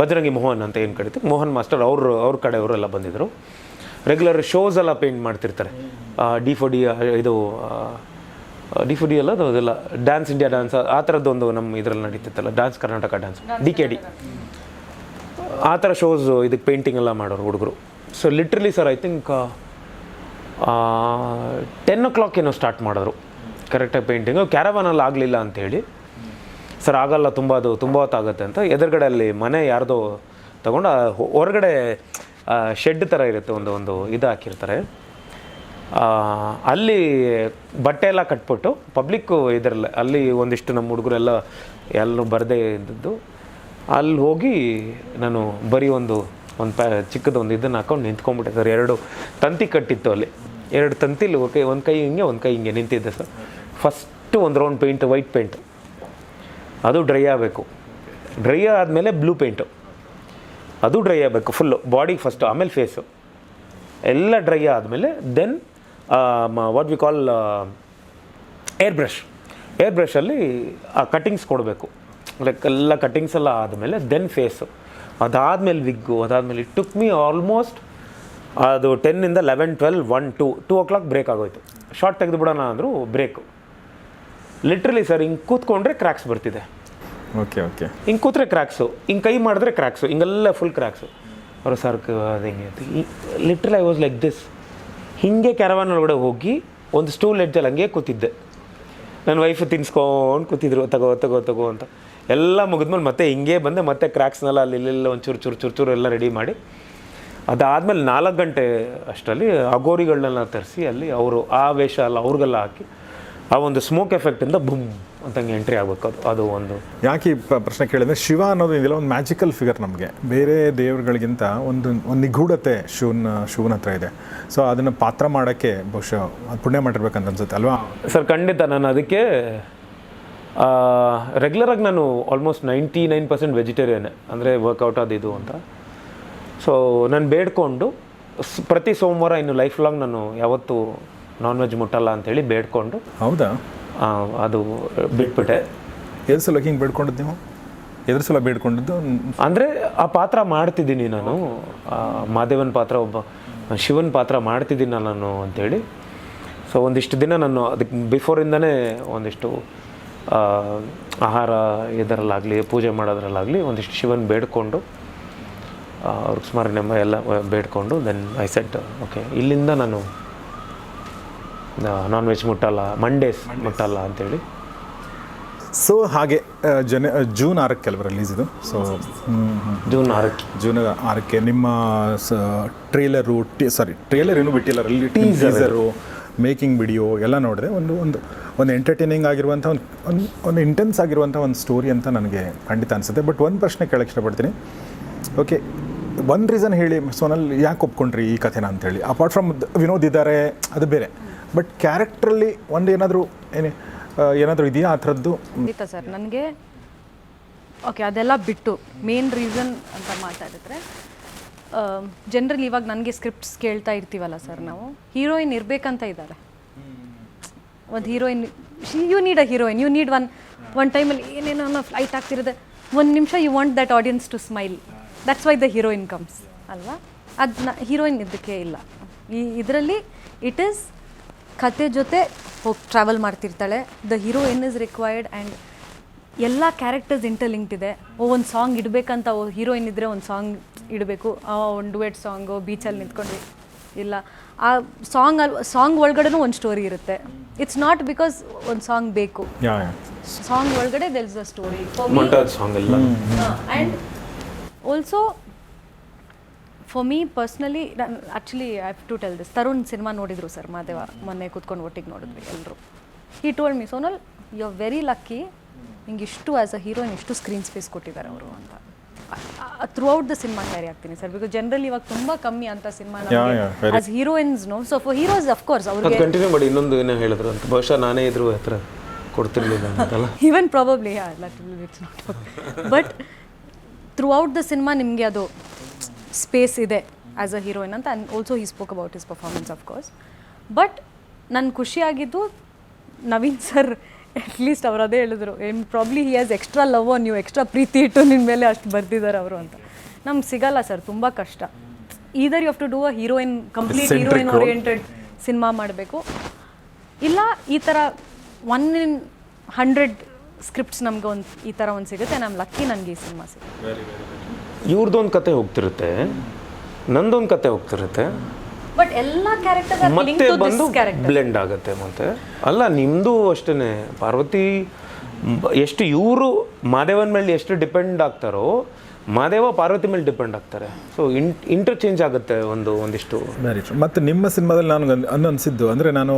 S3: ಬಜರಂಗಿ ಮೋಹನ್ ಅಂತ ಏನು ಕರಿತೀವಿ? ಮೋಹನ್ ಮಾಸ್ಟರ್ ಅವರು ಅವ್ರ ಕಡೆಯವರೆಲ್ಲ ಬಂದಿದ್ದರು ರೆಗ್ಯುಲರ್ ಶೋಸ್ ಎಲ್ಲ ಪೇಂಟ್ ಮಾಡ್ತಿರ್ತಾರೆ. ಡಿ ಫೋ ಡಿ ಇದು ಡಿ ಫೋ ಡಿ ಅಲ್ಲ ಅದು ಅದೆಲ್ಲ ಡ್ಯಾನ್ಸ್ ಇಂಡಿಯಾ ಡ್ಯಾನ್ಸ್ ಆ ಥರದ್ದೊಂದು ನಮ್ಮ ಇದರಲ್ಲಿ ನಡೀತಿತ್ತಲ್ಲ dance Karnataka dance D K D ಆ ಥರ ಶೋಸ್ ಇದಕ್ಕೆ ಪೇಂಟಿಂಗ್ ಎಲ್ಲ ಮಾಡೋರು ಹುಡುಗರು. So literally sir I think ten o'clock ಏನೋ ಸ್ಟಾರ್ಟ್ ಮಾಡಿದ್ರು. ಕರೆಕ್ಟಾಗಿ ಪೇಂಟಿಂಗು ಕ್ಯಾರವಾನಲ್ಲಿ ಆಗಲಿಲ್ಲ ಅಂಥೇಳಿ ಸರ್ ಆಗಲ್ಲ ತುಂಬ ಅದು ತುಂಬ ಹೊತ್ತಾಗುತ್ತೆ ಅಂತ ಎದುರುಗಡೆ ಅಲ್ಲಿ ಮನೆ ಯಾರ್ದೋ ತಗೊಂಡು ಹೊರಗಡೆ ಶೆಡ್ ಥರ ಇರುತ್ತೆ ಒಂದು ಒಂದು ಇದು ಹಾಕಿರ್ತಾರೆ. ಅಲ್ಲಿ ಬಟ್ಟೆ ಎಲ್ಲ ಕಟ್ಬಿಟ್ಟು ಪಬ್ಲಿಕ್ಕು ಇದರಲ್ಲಿ, ಅಲ್ಲಿ ಒಂದಿಷ್ಟು ನಮ್ಮ ಹುಡುಗರೆಲ್ಲ ಎಲ್ಲರೂ ಬರದೇ ಇದ್ದದ್ದು. ಅಲ್ಲಿ ಹೋಗಿ ನಾನು ಬರೀ ಒಂದು ಒಂದು ಪ್ಯಾ ಚಿಕ್ಕದೊಂದು ಇದನ್ನು ಹಾಕೊಂಡು ನಿಂತ್ಕೊಂಡ್ಬಿಟ್ಟೆ ಸರ್. ಎರಡು ತಂತಿ ಕಟ್ಟಿತ್ತು ಅಲ್ಲಿ. ಎರಡು ತಂತಿಲಿ ಓಕೆ, ಒಂದು ಕೈ ಹಿಂಗೆ, ಒಂದು ಕೈ ಹಿಂಗೆ ನಿಂತಿದ್ದೆ ಸರ್. ಫಸ್ಟು ಒಂದು ರೌಂಡ್ ಪೇಂಟ್ ವೈಟ್ ಪೇಂಟ್ ಅದು ಡ್ರೈ ಆಗಬೇಕು. ಡ್ರೈ ಆದಮೇಲೆ ಬ್ಲೂ ಪೇಂಟು ಅದು ಡ್ರೈ ಆಗಬೇಕು ಫುಲ್ಲು ಬಾಡಿ ಫಸ್ಟು ಆಮೇಲೆ ಫೇಸು ಎಲ್ಲ ಡ್ರೈ ಆದಮೇಲೆ then what we call air brush air ಬ್ರಷಲ್ಲಿ ಆ ಕಟ್ಟಿಂಗ್ಸ್ ಕೊಡಬೇಕು. ಲೈಕ್ ಎಲ್ಲ ಕಟ್ಟಿಂಗ್ಸ್ ಎಲ್ಲ ಆದಮೇಲೆ ದೆನ್ ಫೇಸು ಅದಾದಮೇಲೆ ವಿಗ್ಗು ಅದಾದಮೇಲೆ ಇಟ್ ಟುಕ್ ಮೀ ಆಲ್ಮೋಸ್ಟ್ ಅದು ಟೆನ್ನಿಂದ eleven twelve one to two o'clock break ಆಗೋಯ್ತು. ಶಾರ್ಟ್ ತೆಗೆದು ಬಿಡೋಣ ಅಂದರು ಬ್ರೇಕು ಲಿಟ್ರಲಿ ಸರ್ ಹಿಂಗೆ ಕೂತ್ಕೊಂಡ್ರೆ ಕ್ರ್ಯಾಕ್ಸ್ ಬರ್ತಿದೆ.
S2: ಓಕೆ ಓಕೆ
S3: ಹಿಂಗೆ ಕೂತ್ರೆ ಕ್ರ್ಯಾಕ್ಸು ಹಿಂಗೆ ಕೈ ಮಾಡಿದ್ರೆ ಕ್ರ್ಯಾಕ್ಸು ಹಿಂಗೆಲ್ಲ ಫುಲ್ ಕ್ರ್ಯಾಕ್ಸು ಅವರು ಸರ್ ಅದು ಹಿಂಗೆ literal I was like this ಹಿಂಗೆ ಕ್ಯಾರವಾನ್ ಒಳಗಡೆ ಹೋಗಿ ಒಂದು ಸ್ಟೂಲ್ ಎಡ್ಜಲ್ಲಿ ಹಂಗೆ ಕೂತಿದ್ದೆ. ನನ್ನ ವೈಫ್ ತಿನ್ಸ್ಕೊಂಡು ಕೂತಿದ್ರು, ತಗೋ ತಗೋ ತಗೋ ಅಂತ. ಎಲ್ಲ ಮುಗಿದ್ಮೇಲೆ ಮತ್ತೆ ಹಿಂಗೆ ಬಂದೆ, ಮತ್ತೆ ಕ್ರ್ಯಾಕ್ಸ್ನೆಲ್ಲ ಅಲ್ಲಿ ಇಲ್ಲೆಲ್ಲ ಒಂದು ಚೂರು ಚೂರು ಚೂರು ಚೂರು ಎಲ್ಲ ರೆಡಿ ಮಾಡಿ. ಅದಾದಮೇಲೆ ನಾಲ್ಕು ಗಂಟೆ ಅಷ್ಟರಲ್ಲಿ ಅಗೋರಿಗಳನ್ನೆಲ್ಲ ತರಿಸಿ ಅಲ್ಲಿ ಅವರು ಆ ವೇಷ ಎಲ್ಲ ಅವ್ರಿಗೆಲ್ಲ ಹಾಕಿ ಆ ಒಂದು ಸ್ಮೋಕ್ ಎಫೆಕ್ಟಿಂದ ಬುಮ್ ಅಂತಂಗೆ ಎಂಟ್ರಿ ಆಗಬೇಕು ಅದು ಅದು ಒಂದು.
S2: ಯಾಕೆ ಈ ಪ- ಪ್ರಶ್ನೆ ಕೇಳಿದ್ರೆ ಶಿವ ಅನ್ನೋದು ಇದೆಲ್ಲ ಒಂದು ಮ್ಯಾಜಿಕಲ್ ಫಿಗರ್ ನಮಗೆ. ಬೇರೆ ದೇವರುಗಳಿಗಿಂತ ಒಂದು ಒಂದು ನಿಗೂಢತೆ ಶಿವನ ಶಿವನ ಹತ್ರ ಇದೆ. ಸೊ ಅದನ್ನು ಪಾತ್ರ ಮಾಡೋಕ್ಕೆ ಬಹುಶಃ ಅದು ಪುಣ್ಯ ಮಾಡಿರ್ಬೇಕಂತ ಅನ್ಸುತ್ತೆ ಅಲ್ವಾ?
S3: ಸರ್ ಖಂಡಿತ ನಾನು ಅದಕ್ಕೆ ರೆಗ್ಯುಲರಾಗಿ ನಾನು ಆಲ್ಮೋಸ್ಟ್ ನೈಂಟಿ ನೈನ್ ಪರ್ಸೆಂಟ್ ವೆಜಿಟೇರಿಯನ್ನೇ ಅಂದರೆ ವರ್ಕೌಟ್ ಅದು ಇದು ಅಂತ. ಸೊ ನಾನು ಬೇಡ್ಕೊಂಡು ಸ್- ಪ್ರತಿ ಸೋಮವಾರ ಇನ್ನು ಲೈಫ್ ಲಾಂಗ್ ನಾನು ಯಾವತ್ತೂ ನಾನ್ ವೆಜ್ ಮುಟ್ಟಲ್ಲ ಅಂತೇಳಿ ಬೇಡ್ಕೊಂಡು
S2: ಹೌದಾ?
S3: ಅದು ಬಿಟ್ಬಿಟ್ಟೆ.
S2: ಎದ್ರ ಸಲ ಹಿಂಗೆ ಬೇಡ್ಕೊಂಡಿದ್ದು ನೀವು? ಎದ್ರ ಸಲ ಬೇಡ್ಕೊಂಡಿದ್ದು?
S3: ಅಂದರೆ ಆ ಪಾತ್ರ ಮಾಡ್ತಿದ್ದೀನಿ ನಾನು. ಮಾದೇವನ್ ಪಾತ್ರ ಒಬ್ಬ ಶಿವನ್ ಪಾತ್ರ ಮಾಡ್ತಿದ್ದೀನಿ ನಾನು ಅಂತೇಳಿ. ಸೊ ಒಂದಿಷ್ಟು ದಿನ ನಾನು ಅದಕ್ಕೆ ಬಿಫೋರಿಂದನೇ ಒಂದಿಷ್ಟು ಆಹಾರ ಇದರಲ್ಲಾಗಲಿ ಪೂಜೆ ಮಾಡೋದ್ರಲ್ಲಾಗಲಿ ಒಂದಿಷ್ಟು ಶಿವನ್ ಬೇಡ್ಕೊಂಡು ಅವ್ರಿಗೆ ಸ್ಮರಣೆ ಎಲ್ಲ ಬೇಡ್ಕೊಂಡು ದೆನ್ ಐ ಸೆಟ್ ಓಕೆ ಇಲ್ಲಿಂದ ನಾನು ನಾನ್ ವೆಜ್ ಮುಟ್ಟಲ್ಲ ಮಂಡೇಸ್ ಮುಟ್ಟಲ್ಲ ಅಂತೇಳಿ.
S2: ಸೊ ಹಾಗೆ ಜನ ಜೂನ್ ಆರಕ್ಕೆ ಅಲ್ವ ರಿಲೀಸ್ ಇದು? ಸೊ
S3: ಜೂನ್ ಆರಕ್ಕೆ.
S2: ಜೂನ್ ಆರಕ್ಕೆ ನಿಮ್ಮ ಟ್ರೇಲರು ಟಿ ಸಾರಿ ಟ್ರೇಲರ್ ಏನೂ ಬಿಟ್ಟಿಲ್ಲ ರಿಲಿ ಟೀಸರು ಮೇಕಿಂಗ್ ವಿಡಿಯೋ ಎಲ್ಲ ನೋಡಿದೆ ಒಂದು ಒಂದು ಒಂದು ಎಂಟರ್ಟೈನಿಂಗ್ ಆಗಿರುವಂಥ ಒಂದು ಒಂದು ಒಂದು ಇಂಟೆನ್ಸ್ ಆಗಿರುವಂಥ ಒಂದು ಸ್ಟೋರಿ ಅಂತ ನನಗೆ ಖಂಡಿತ ಅನಿಸುತ್ತೆ. ಬಟ್ ಒಂದು ಪ್ರಶ್ನೆ ಕೇಳಕ್ಕೆ ಇಷ್ಟಪಡ್ತೀನಿ. ಓಕೆ ಒಂದು ರೀಸನ್ ಹೇಳಿ ಸೋನಲ್ ಯಾಕೆ ಒಪ್ಕೊಂಡ್ರಿ ಈ ಕಥೆನ ಅಂತೇಳಿ? ಅಪಾರ್ಟ್ ಫ್ರಮ್ ವಿನೋದ್ ಇದ್ದಾರೆ ಅದು ಬೇರೆ. ಬಟ್ ಕ್ಯಾರೆಕ್ಟ್ರಲ್ಲಿ ಒಂದು ಏನಾದರೂ, ಏನೇ ಏನಾದರೂ ಇದೆಯಾ ಆ ಥರದ್ದು?
S1: ಖಂಡಿತ ಸರ್. ನನಗೆ, ಓಕೆ, ಅದೆಲ್ಲ ಬಿಟ್ಟು ಮೇನ್ ರೀಸನ್ ಅಂತ ಮಾತಾಡಿದ್ರೆ ಜನರಲಿ ಇವಾಗ ನನಗೆ ಸ್ಕ್ರಿಪ್ಟ್ಸ್ ಕೇಳ್ತಾ ಇರ್ತೀವಲ್ಲ ಸರ್ ನಾವು. ಹೀರೋಯಿನ್ ಇರಬೇಕಂತ ಇದ್ದಾರೆ. ಒಂದು heroine you need a heroine you need one one ಟೈಮಲ್ಲಿ ಏನೇನೋ ಫ್ಲೈಟ್ ಆಗ್ತಿರುತ್ತೆ. ಒಂದು ನಿಮಿಷ you want that audience to smile that's why the heroine comes ಅಲ್ವಾ? ಅದನ್ನ ಹೀರೋಯಿನ್ ಇದಕ್ಕೆ ಇಲ್ಲ. ಈ, ಇದರಲ್ಲಿ ಇಟ್ ಈಸ್ ಕತೆ ಜೊತೆ ಹೋಗಿ travel ಮಾಡ್ತಿರ್ತಾಳೆ. The heroine is required and ಎಲ್ಲ ಕ್ಯಾರೆಕ್ಟರ್ಸ್ ಇಂಟರ್ಲಿಂಕ್ಡ್ ಇದೆ. ಓ ಒಂದು ಸಾಂಗ್ ಇಡಬೇಕಂತ ಓ ಹೀರೋಯಿನ್ ಇದ್ದರೆ ಒಂದು ಸಾಂಗ್ ಇಡಬೇಕು. ಒಂದು ಡುವೆಟ್ ಸಾಂಗು ಬೀಚಲ್ಲಿ ನಿಂತ್ಕೊಂಡು ಇಲ್ಲ. ಆ ಸಾಂಗ್ ಅಲ್ಲಿ ಸಾಂಗ್ ಒಳಗಡೆನೂ ಒಂದು ಸ್ಟೋರಿ ಇರುತ್ತೆ. ಇಟ್ಸ್ ನಾಟ್ ಬಿಕಾಸ್ ಒಂದು ಸಾಂಗ್ ಬೇಕು.
S2: ಯಾ
S1: ಸಾಂಗ್ ಒಳಗಡೆ ದೆಲ್ಸ್ ಅ ಸ್ಟೋರಿ
S3: ಸಾಂಗ್ ಎಲ್ಲ.
S1: And also for me personally ನಾನು actually I have to tell this Tarun cinema ನೋಡಿದ್ರು ಸರ್ ಮಾದೇವ ಮೊನ್ನೆ ಕೂತ್ಕೊಂಡು ಒಟ್ಟಿಗೆ ನೋಡಿದ್ವಿ ಎಲ್ಲರೂ ಈ told me Sonal you are very lucky ನಿಂಗೆ ಇಷ್ಟು ಆ್ಯಸ್ ಅ ಹೀರೋಯಿನ್ ಇಷ್ಟು ಸ್ಕ್ರೀನ್ ಸ್ಪೇಸ್ ಕೊಟ್ಟಿದ್ದಾರೆ ಅವರು ಅಂತ. Throughout the cinema carry ಆಗ್ತೀನಿ ಸರ್ ಬಿಕಾಸ್ ಜನರಲ್ ಇವಾಗ ತುಂಬ ಕಮ್ಮಿ ಅಂತ cinema as heroines no so for heroes of course
S3: course
S1: ಅವ್ರಿಗೆ
S3: ಕಂಟಿನ್ಯೂ ಮಾಡಿ ಇನ್ನೊಂದು ಏನೋ ಹೇಳಿದ್ರು ಅಂತ. ಬಹುಶಃ ನಾನೇ ಇದ್ರು ಹತ್ರ ಕೊಡ್ತಿರ್ಲಿಲ್ಲ ಅಂತಲ್ಲ.
S1: Even probably it's not but throughout the cinema ನಿಮಗೆ ಅದು ಸ್ಪೇಸ್ ಇದೆ ಆ್ಯಸ್ ಅ ಹೀರೋಯಿನ್ ಅಂತ and also he spoke about his performance of course but ನನ್ನ ಖುಷಿಯಾಗಿದ್ದು ನವೀನ್ ಸರ್ ಅಟ್ಲೀಸ್ಟ್ ಅವ್ರು ಅದೇ ಹೇಳಿದ್ರು ಏನ್ probably he has extra love ನೀವು ಎಕ್ಸ್ಟ್ರಾ ಪ್ರೀತಿ ಇಟ್ಟು ನಿನ್ನ ಮೇಲೆ ಅಷ್ಟು ಬರ್ತಿದ್ದಾರೆ ಅವರು ಅಂತ. ನಮ್ಗೆ ಸಿಗಲ್ಲ ಸರ್ ತುಂಬ ಕಷ್ಟ. Either you have to do a heroine complete heroine. Oriented cinema ಮಾಡಬೇಕು. ಇಲ್ಲ ಈ ಥರ ಒನ್ ಇನ್ ಹಂಡ್ರೆಡ್ ಸ್ಕ್ರಿಪ್ಟ್ಸ್ ನಮ್ಗೆ ಒಂದು ಈ ಥರ ಒಂದು ಸಿಗುತ್ತೆ. ನಮ್ಮ ಲಕ್ಕಿ ನನಗೆ ಈ ಸಿನಿಮಾ ಸಿಗುತ್ತೆ.
S3: ಇವ್ರದ್ದೊಂದು ಕತೆ ಹೋಗ್ತಿರುತ್ತೆ ನಂದೊಂದು ಕತೆ ಹೋಗ್ತಿರುತ್ತೆ.
S1: ಬಟ್ ಎಲ್ಲ ಕ್ಯಾರೆಕ್ಟರ್
S3: ಮತ್ತೆ ಬಂದು ಬ್ಲೆಂಡ್ ಆಗುತ್ತೆ ಮತ್ತೆ. ಅಲ್ಲ ನಿಮ್ಮದು ಅಷ್ಟೇ ಪಾರ್ವತಿ ಎಷ್ಟು ಇವರು ಮಾದೇವನ ಮೇಲೆ ಎಷ್ಟು ಡಿಪೆಂಡ್ ಆಗ್ತಾರೋ ಮಾದೇವ ಪಾರ್ವತಿ ಮೇಲೆ ಡಿಪೆಂಡ್ ಆಗ್ತಾರೆ. ಸೊ ಇಂಟರ್ಚೇಂಜ್ ಆಗುತ್ತೆ ಒಂದು ಒಂದಿಷ್ಟು.
S2: ವೆರಿ ಮತ್ತು ನಿಮ್ಮ ಸಿನಿಮಾದಲ್ಲಿ ನಾನು ಅನ್ನ ಅನಿಸಿದ್ದು ಅಂದರೆ ನಾನು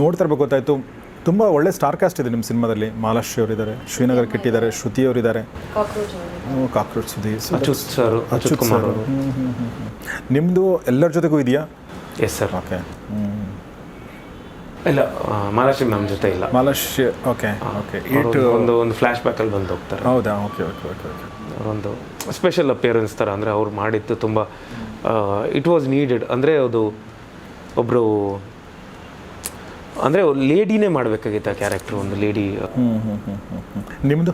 S2: ನೋಡ್ತಾ ಇರ್ಬೇಕು ಗೊತ್ತಾಯಿತು. ತುಂಬ ಒಳ್ಳೆ ಸ್ಟಾರ್ ಕಾಸ್ಟ್ ಇದೆ ನಿಮ್ಮ ಸಿನಿಮಾದಲ್ಲಿ. ಮಾಲಾಶ್ರೀ ಅವರಿದ್ದಾರೆ ಶ್ರೀನಗರ್ ಕಿಟ್ಟಿದ್ದಾರೆ ಶ್ರುತಿ ಅವರಿದ್ದಾರೆ. ಕಾಕ್ರೋಚ್ ಸುದಿ
S3: ಅಚ್ಯುತ್ ಸರ್ ಅಚ್ಯುತ್ ಕುಮಾರ್
S2: ನಿಮ್ಮದು ಎಲ್ಲರ ಜೊತೆಗೂ ಇದೆಯಾ?
S3: ಎಸ್ ಸರ್
S2: ಓಕೆ
S3: ಇಲ್ಲ ಮಹಾಲಕ್ಷ್ಮಿ ಮ್ಯಾಮ್ ಜೊತೆ ಇಲ್ಲ.
S2: ಮಾಲಾಶ್ರೀ ಓಕೆ ಓಕೆ
S3: ಇಟ್ಟು
S2: ಏಟ್
S3: ಒಂದು ಒಂದು ಫ್ಲ್ಯಾಶ್ ಬ್ಯಾಕಲ್ಲಿ ಬಂದು ಹೋಗ್ತಾರೆ.
S2: ಹೌದಾ? ಓಕೆ ಓಕೆ ಓಕೆ ಓಕೆ
S3: ಅವರೊಂದು ಸ್ಪೆಷಲ್ ಅಪಿಯರೆನ್ಸ್ ಥರ ಅಂದರೆ ಅವ್ರು ಮಾಡಿದ್ದು ತುಂಬ ಇಟ್ ವಾಸ್ ನೀಡೆಡ್ ಅಂದರೆ ಅದು ಒಬ್ಬರು ಅಂದರೆ ಲೇಡಿನೇ ಮಾಡಬೇಕಾಗಿತ್ತು ಆ ಕ್ಯಾರೆಕ್ಟರ್ ಒಂದು ಲೇಡಿ.
S2: ನಿಮ್ಮದು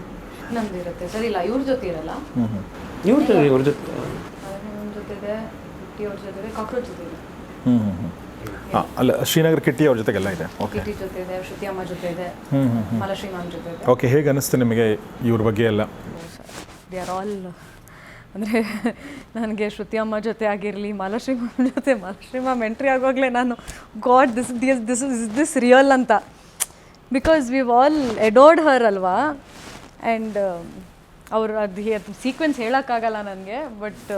S1: ನಮ್ದು ಇರುತ್ತೆ. ಸರ್ ಇಲ್ಲ ಇವ್ರ ಜೊತೆ ಇರಲ್ಲ.
S2: ಹ್ಞೂ ಹ್ಞೂ
S3: ಇವ್ರ ಜೊತೆ ಇವ್ರ ಜೊತೆ.
S1: ನಮ್ಮ ಜೊತೆ ಇದೆ ಕಿಟ್ಟಿ ಅವ್ರ ಜೊತೆ ಇದೆ ಕಾಕ್ರೋಚ್ ಜೊತೆ ಇದೆ.
S2: ಹ್ಞೂ ಹ್ಞೂ ಹ್ಞೂ ಹಾಂ ಅಲ್ಲ ಶ್ರೀನಗರ್ ಕಿಟ್ಟಿ ಅವ್ರ ಜೊತೆಗೆಲ್ಲ ಇದೆ. ಓಕೆ
S1: ಕಿಟ್ಟಿ ಜೊತೆ ಇದೆ ಶ್ರುತಿ ಅಮ್ಮ ಜೊತೆ ಇದೆ
S2: ಹ್ಞೂ ಹ್ಞೂ
S1: ಮಾಲಾಶ್ರೀ ಮ್ಯಾಮ್ ಜೊತೆ ಇದೆ.
S2: ಓಕೆ ಹೇಗೆ ಅನಿಸ್ತು ನಿಮಗೆ ಇವ್ರ ಬಗ್ಗೆ ಎಲ್ಲ?
S1: ದೇ ಆರ್ ಆಲ್ ಅಂದರೆ ನನಗೆ ಶ್ರುತಿ ಅಮ್ಮ ಜೊತೆ ಆಗಿರಲಿ ಮಾಲಾಶ್ರೀ ಮ್ಯಾಮ್ ಜೊತೆ ಮಾಲಾಶ್ರೀ ಮ್ಯಾಮ್ ಎಂಟ್ರಿ ಆಗುವಾಗಲೇ ನಾನು god this this this is this real ಅಂತ. Because we all adored her ಅಲ್ವಾ? ಆ್ಯಂಡ್ ಅವರು ಅದು ಅದು ಸೀಕ್ವೆನ್ಸ್ ಹೇಳೋಕ್ಕಾಗಲ್ಲ ನನಗೆ ಬಟ್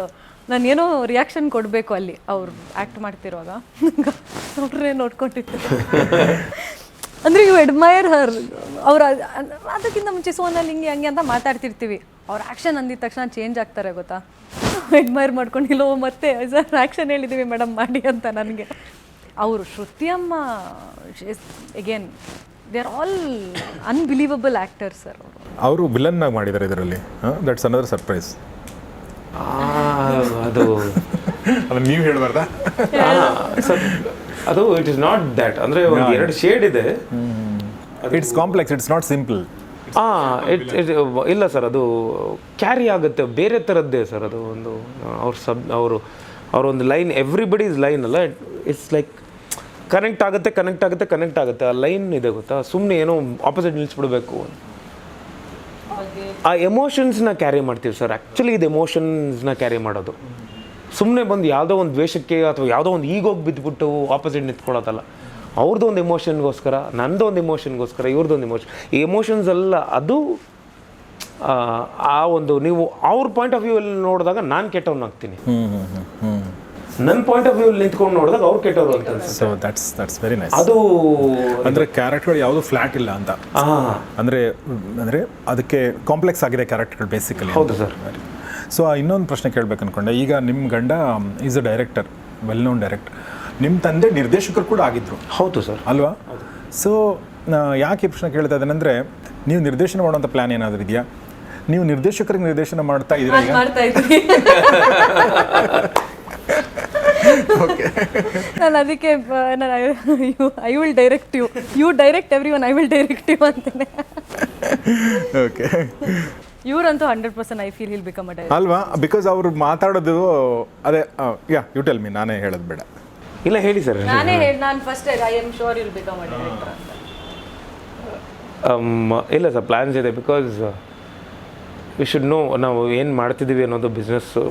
S1: ನಾನು ಏನೋ ರಿಯಾಕ್ಷನ್ ಕೊಡಬೇಕು ಅಲ್ಲಿ ಅವ್ರು ಆ್ಯಕ್ಟ್ ಮಾಡ್ತಿರುವಾಗ. ನೋಡ್ರೆ ನೋಡ್ಕೊಂಡಿದ್ದೆ ಅಂದರೆ ಯು ಎಡ್ಮೈರ್ ಹರ್ ಅವ್ರ ಅದಕ್ಕಿಂತ ಮುಂಚೆ ಸೋನಲ್ಲಿ ಹಿಂಗೆ ಹಂಗೆ ಅಂತ ಮಾತಾಡ್ತಿರ್ತೀವಿ. ಅವ್ರ ಆ್ಯಕ್ಷನ್ ಅಂದಿದ ತಕ್ಷಣ ಚೇಂಜ್ ಆಗ್ತಾರೆ ಗೊತ್ತಾ? ಎಡ್ಮೈರ್ ಮಾಡ್ಕೊಂಡು ಇಲ್ಲೋ ಮತ್ತೆ ಸರ್ ಆ್ಯಕ್ಷನ್ ಹೇಳಿದ್ದೀವಿ ಮೇಡಮ್ ಮಾಡಿ ಅಂತ ನನಗೆ. ಅವರು ಶ್ರುತಿಯಮ್ಮ again they are all unbelievable actors sir ಅವರು
S2: ವಿಲನ್ ವಿಲನ್ನಾಗಿ ಮಾಡಿದ್ದಾರೆ ಇದರಲ್ಲಿ. ದಟ್ಸ್ ಅನದರ್ ಸರ್ಪ್ರೈಸ್
S3: ಅದು.
S2: ಅದನ್ನು ನೀವು ಹೇಳಬಾರ್ದಾ?
S3: ಅದು ಇಟ್ ಇಸ್ ನಾಟ್ ದ್ಯಾಟ್ ಅಂದರೆ ಒಂದು ಎರಡು ಶೇಡ್ ಇದೆ.
S2: It's complex it's not simple
S3: ಆ ಇಟ್ ಇಟ್ ಇಲ್ಲ ಸರ್ ಅದು ಕ್ಯಾರಿ ಆಗುತ್ತೆ. ಬೇರೆ ಥರದ್ದೇ ಸರ್ ಅದು ಒಂದು ಅವ್ರ ಸಬ್ ಅವರು ಅವ್ರ ಒಂದು ಲೈನ್ ಎವ್ರಿಬಡಿ ಇಸ್ ಲೈನ್ ಅಲ್ಲ ಇಟ್ಸ್ ಲೈಕ್ ಕನೆಕ್ಟ್ ಆಗುತ್ತೆ ಕನೆಕ್ಟ್ ಆಗುತ್ತೆ ಕನೆಕ್ಟ್ ಆಗುತ್ತೆ. ಆ ಲೈನ್ ಇದೆ ಗೊತ್ತಾ? ಸುಮ್ಮನೆ ಏನೋ ಆಪೋಸಿಟ್ ನಿಲ್ಲಿಸ್ಬಿಡ್ಬೇಕು ಆ ಎಮೋಷನ್ಸ್ನ ಕ್ಯಾರಿ ಮಾಡ್ತೀವಿ ಸರ್ ಆ್ಯಕ್ಚುಲಿ ಇದು ಎಮೋಷನ್ಸ್ನ ಕ್ಯಾರಿ ಮಾಡೋದು. ಸುಮ್ಮನೆ ಬಂದು ಯಾವುದೋ ಒಂದು ದ್ವೇಷಕ್ಕೆ ಅಥವಾ ಯಾವುದೋ ಒಂದು ಈಗೋಗಿ ಬಿದ್ದುಬಿಟ್ಟು ಆಪೋಸಿಟ್ ನಿಂತ್ಕೊಳ್ಳೋದಲ್ಲ. ಅವ್ರದ್ದು ಒಂದು ಎಮೋಷನ್ಗೋಸ್ಕರ ನನ್ನದು ಒಂದು ಎಮೋಷನ್ಗೋಸ್ಕರ ಇವ್ರದ್ದು ಒಂದು ಎಮೋಷನ್ ಈ ಎಮೋಷನ್ಸ್ ಎಲ್ಲ ಅದು ಆ, ಒಂದು ನೀವು ಅವ್ರ ಪಾಯಿಂಟ್ ಆಫ್ ವ್ಯೂ ಅಲ್ಲಿ ನೋಡಿದಾಗ ನಾನು ಕೆಟ್ಟವನಾಗ್ತೀನಿ. ನನ್ನ ಪಾಯಿಂಟ್ ಆಫ್ ವ್ಯೂ ನಿಂತ್ಕೊಂಡು ನೋಡಿದಾಗ ಅವ್ರು ಕೆಟ್ಟವರು ಅಂತ ಅನ್ಸುತ್ತೆ.
S2: So that's that's very nice
S3: ಅದು
S2: ಅಂದರೆ ಕ್ಯಾರೆಕ್ಟರ್ಗಳು ಯಾವುದು ಫ್ಲಾಟ್ ಇಲ್ಲ ಅಂತ.
S3: ಅಂದ್ರೆ
S2: ಅಂದರೆ ಅಂದರೆ ಅದಕ್ಕೆ ಕಾಂಪ್ಲೆಕ್ಸ್ ಆಗಿದೆ ಕ್ಯಾರೆಕ್ಟರ್ಗಳು ಬೇಸಿಕಲಿ
S3: ಹೌದು ಸರ್
S2: ಸೊ ಇನ್ನೊಂದು ಪ್ರಶ್ನೆ ಕೇಳಬೇಕು ಅನ್ಕೊಂಡೆ. ಈಗ ನಿಮ್ಮ ಗಂಡ is a director well known director ನಿಮ್ಮ ತಂದೆ ನಿರ್ದೇಶಕರು ಕೂಡ ಆಗಿದ್ರು.
S3: ಹೌದು ಸರ್
S2: ಅಲ್ವಾ? ಸೊ ಯಾಕೆ ಈ ಪ್ರಶ್ನೆ ಕೇಳ್ತಾ ಇದ್ದೇನೆ ಅಂದರೆ ನೀವು ನಿರ್ದೇಶನ ಮಾಡುವಂಥ ಪ್ಲ್ಯಾನ್ ಏನಾದರೂ ಇದೆಯಾ? ನೀವು ನಿರ್ದೇಶಕರಿಗೆ ನಿರ್ದೇಶನ ಮಾಡ್ತಾ ಇದ್ದೀರಾ
S1: ಮಾಡ್ತಾ ನಾನು ಅದಕ್ಕೆ ನಾನು I will direct you you direct everyone I will direct you ಅಂತಾನೆ.
S2: Okay
S1: ಇವರಂತೂ hundred percent I feel he'll become a direct
S2: ಅಲ್ವಾ? ಬಿಕಾಸ್ ಅವ್ರು ಮಾತಾಡೋದು ಅದೇ ಯಾ ಯು ಟೆಲ್ ಮೀ ನಾನೇ ಹೇಳೋದು ಬೇಡ.
S3: ಇಲ್ಲ ಹೇಳಿ ಸರ್.
S1: ನಾನೇ ಹೇಳಿ ನಾನು first I am sure will become a director ಅಂತ.
S3: ಇಲ್ಲ ಸರ್ ಪ್ಲ್ಯಾನ್ಸ್ ಇದೆ. ಬಿಕಾಸ್ ವಿ ಶುಡ್ ನೋ ನಾವು ಏನು ಮಾಡ್ತಿದ್ದೀವಿ ಅನ್ನೋದು ಬಿಸ್ನೆಸ್ಸು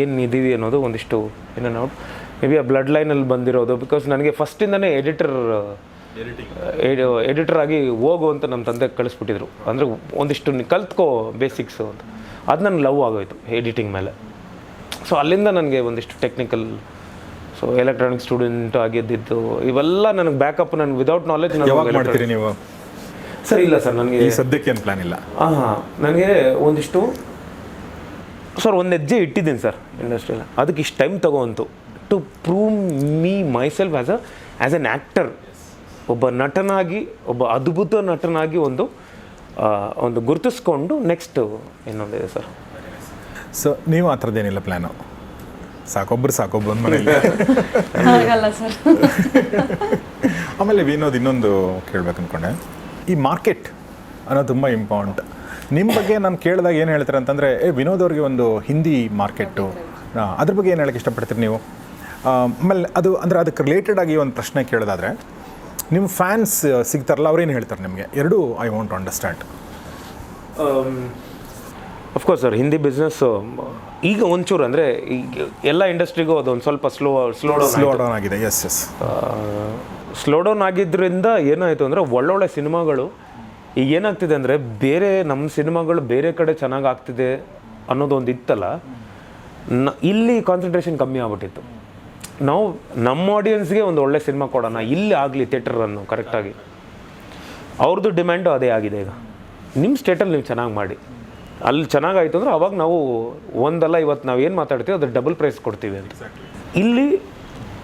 S3: ಏನು ಇದ್ದೀವಿ ಅನ್ನೋದು ಒಂದಿಷ್ಟು ಏನೋ ನಾವು ಮೇ ಬಿ ಆ ಬ್ಲಡ್ ಲೈನಲ್ಲಿ ಬಂದಿರೋದು ಬಿಕಾಸ್ ನನಗೆ ಫಸ್ಟಿಂದನೇ ಎಡಿಟರ್ ಎಡಿಟರ್ ಆಗಿ ಹೋಗು ಅಂತ ನಮ್ಮ ತಂದೆ ಕಳಿಸ್ಬಿಟ್ಟಿದ್ರು. ಅಂದರೆ ಒಂದಿಷ್ಟು ಕಲ್ತ್ಕೋ ಬೇಸಿಕ್ಸು ಅಂತ. ಅದು ನನಗೆ ಲವ್ ಆಗೋಯ್ತು ಎಡಿಟಿಂಗ್ ಮೇಲೆ. ಸೊ ಅಲ್ಲಿಂದ ನನಗೆ ಒಂದಿಷ್ಟು ಟೆಕ್ನಿಕಲ್ ಸೊ ಎಲೆಕ್ಟ್ರಾನಿಕ್ ಸ್ಟೂಡೆಂಟ್ ಆಗಿದ್ದಿದ್ದು ಇವೆಲ್ಲ ನನಗೆ ಬ್ಯಾಕಪ್ ನನಗೆ ವಿದೌಟ್ ನಾಲೆಜ್
S2: ಯಾವಾಗ ಮಾಡ್ತೀರಿ ನೀವು?
S3: ಸರ್ ಇಲ್ಲ ಸರ್ ನನಗೆ
S2: ಸದ್ಯಕ್ಕೆ ಏನು ಪ್ಲಾನ್ ಇಲ್ಲ?
S3: ಹಾಂ ನನಗೆ ಒಂದಿಷ್ಟು ಸರ್ ಒಂದು ಹೆಜ್ಜೆ ಇಟ್ಟಿದ್ದೀನಿ ಸರ್ ಇಂಡಸ್ಟ್ರಿಯಲ್ಲಿ ಅದಕ್ಕೆ ಇಷ್ಟು time ತಗೋಂತು. To prove me myself as a as an actor ಒಬ್ಬ ನಟನಾಗಿ ಒಬ್ಬ ಅದ್ಭುತ ನಟನಾಗಿ ಒಂದು ಒಂದು ಗುರುತಿಸ್ಕೊಂಡು ನೆಕ್ಸ್ಟ್ ಇನ್ನೊಂದಿದೆ ಸರ್.
S2: ಸೊ ನೀವು ಆ ಥರದ್ದೇನಿಲ್ಲ ಪ್ಲ್ಯಾನು ಸಾಕೊಬ್ರು ಸಾಕೊಬ್ರು ಒಂದು
S1: ಹಾಗಲ್ಲ ಸರ್.
S2: ಆಮೇಲೆ ವಿನೋದ್ ಇನ್ನೊಂದು ಕೇಳ್ಬೇಕು ಅಂದ್ಕೊಂಡೆ ಈ ಮಾರ್ಕೆಟ್ ಅನ್ನೋದು ತುಂಬ ಇಂಪಾರ್ಟೆಂಟ್ ನಿಮ್ಮ ಬಗ್ಗೆ ನಾನು ಕೇಳಿದಾಗ ಏನು ಹೇಳ್ತಾರೆ ಅಂತಂದರೆ ಏ ವಿನೋದ್ ಅವ್ರಿಗೆ ಒಂದು ಹಿಂದಿ ಮಾರ್ಕೆಟು ಅದ್ರ ಬಗ್ಗೆ ಏನು ಹೇಳಕ್ಕೆ ಇಷ್ಟಪಡ್ತೀರಿ ನೀವು? ಆಮೇಲೆ ಅದು ಅಂದರೆ ಅದಕ್ಕೆ ರಿಲೇಟೆಡ್ ಆಗಿ ಒಂದು ಪ್ರಶ್ನೆ ಕೇಳೋದಾದರೆ ನಿಮ್ಮ ಫ್ಯಾನ್ಸ್ ಸಿಗ್ತಾರಲ್ಲ ಅವ್ರೇನು ಹೇಳ್ತಾರೆ ನಿಮಗೆ? ಎರಡೂ I want to understand
S3: of course sir Hindi business ಈಗ ಒಂಚೂರು ಅಂದರೆ ಈಗ ಎಲ್ಲ ಇಂಡಸ್ಟ್ರಿಗೂ ಅದೊಂದು ಸ್ವಲ್ಪ slow slow down
S2: slow down ಆಗಿದೆ ಎಸ್ ಎಸ್
S3: ಸ್ಲೋ ಡೌನ್ ಆಗಿದ್ದರಿಂದ ಏನಾಯಿತು ಅಂದರೆ ಒಳ್ಳೊಳ್ಳೆ ಸಿನಿಮಾಗಳು ಈಗ ಏನಾಗ್ತಿದೆ ಅಂದರೆ ಬೇರೆ ನಮ್ಮ ಸಿನಿಮಾಗಳು ಬೇರೆ ಕಡೆ ಚೆನ್ನಾಗಿ ಆಗ್ತಿದೆ ಅನ್ನೋದೊಂದು ಇತ್ತಲ್ಲ ನ ಇಲ್ಲಿ ಕಾನ್ಸಂಟ್ರೇಷನ್ ಕಮ್ಮಿ ಆಗ್ಬಿಟ್ಟಿತ್ತು. ನಾವು ನಮ್ಮ ಆಡಿಯನ್ಸ್ಗೆ ಒಂದು ಒಳ್ಳೆ ಸಿನಿಮಾ ಕೊಡೋಣ. ಇಲ್ಲಿ ಆಗಲಿ ಥಿಯೇಟ್ರನ್ನು ಕರೆಕ್ಟಾಗಿ ಅವ್ರದ್ದು ಡಿಮ್ಯಾಂಡು ಅದೇ ಆಗಿದೆ ಈಗ. ನಿಮ್ಮ ಸ್ಟೇಟಲ್ಲಿ ನೀವು ಚೆನ್ನಾಗಿ ಮಾಡಿ. ಅಲ್ಲಿ ಚೆನ್ನಾಗಾಯ್ತು ಅಂದ್ರೆ ಅವಾಗ ನಾವು ಒಂದಲ್ಲ ಇವತ್ತು ನಾವು ಏನು ಮಾತಾಡ್ತೀವಿ ಅದ್ರ ಡಬಲ್ ಪ್ರೈಸ್ ಕೊಡ್ತೀವಿ ಅಂತ. ಇಲ್ಲಿ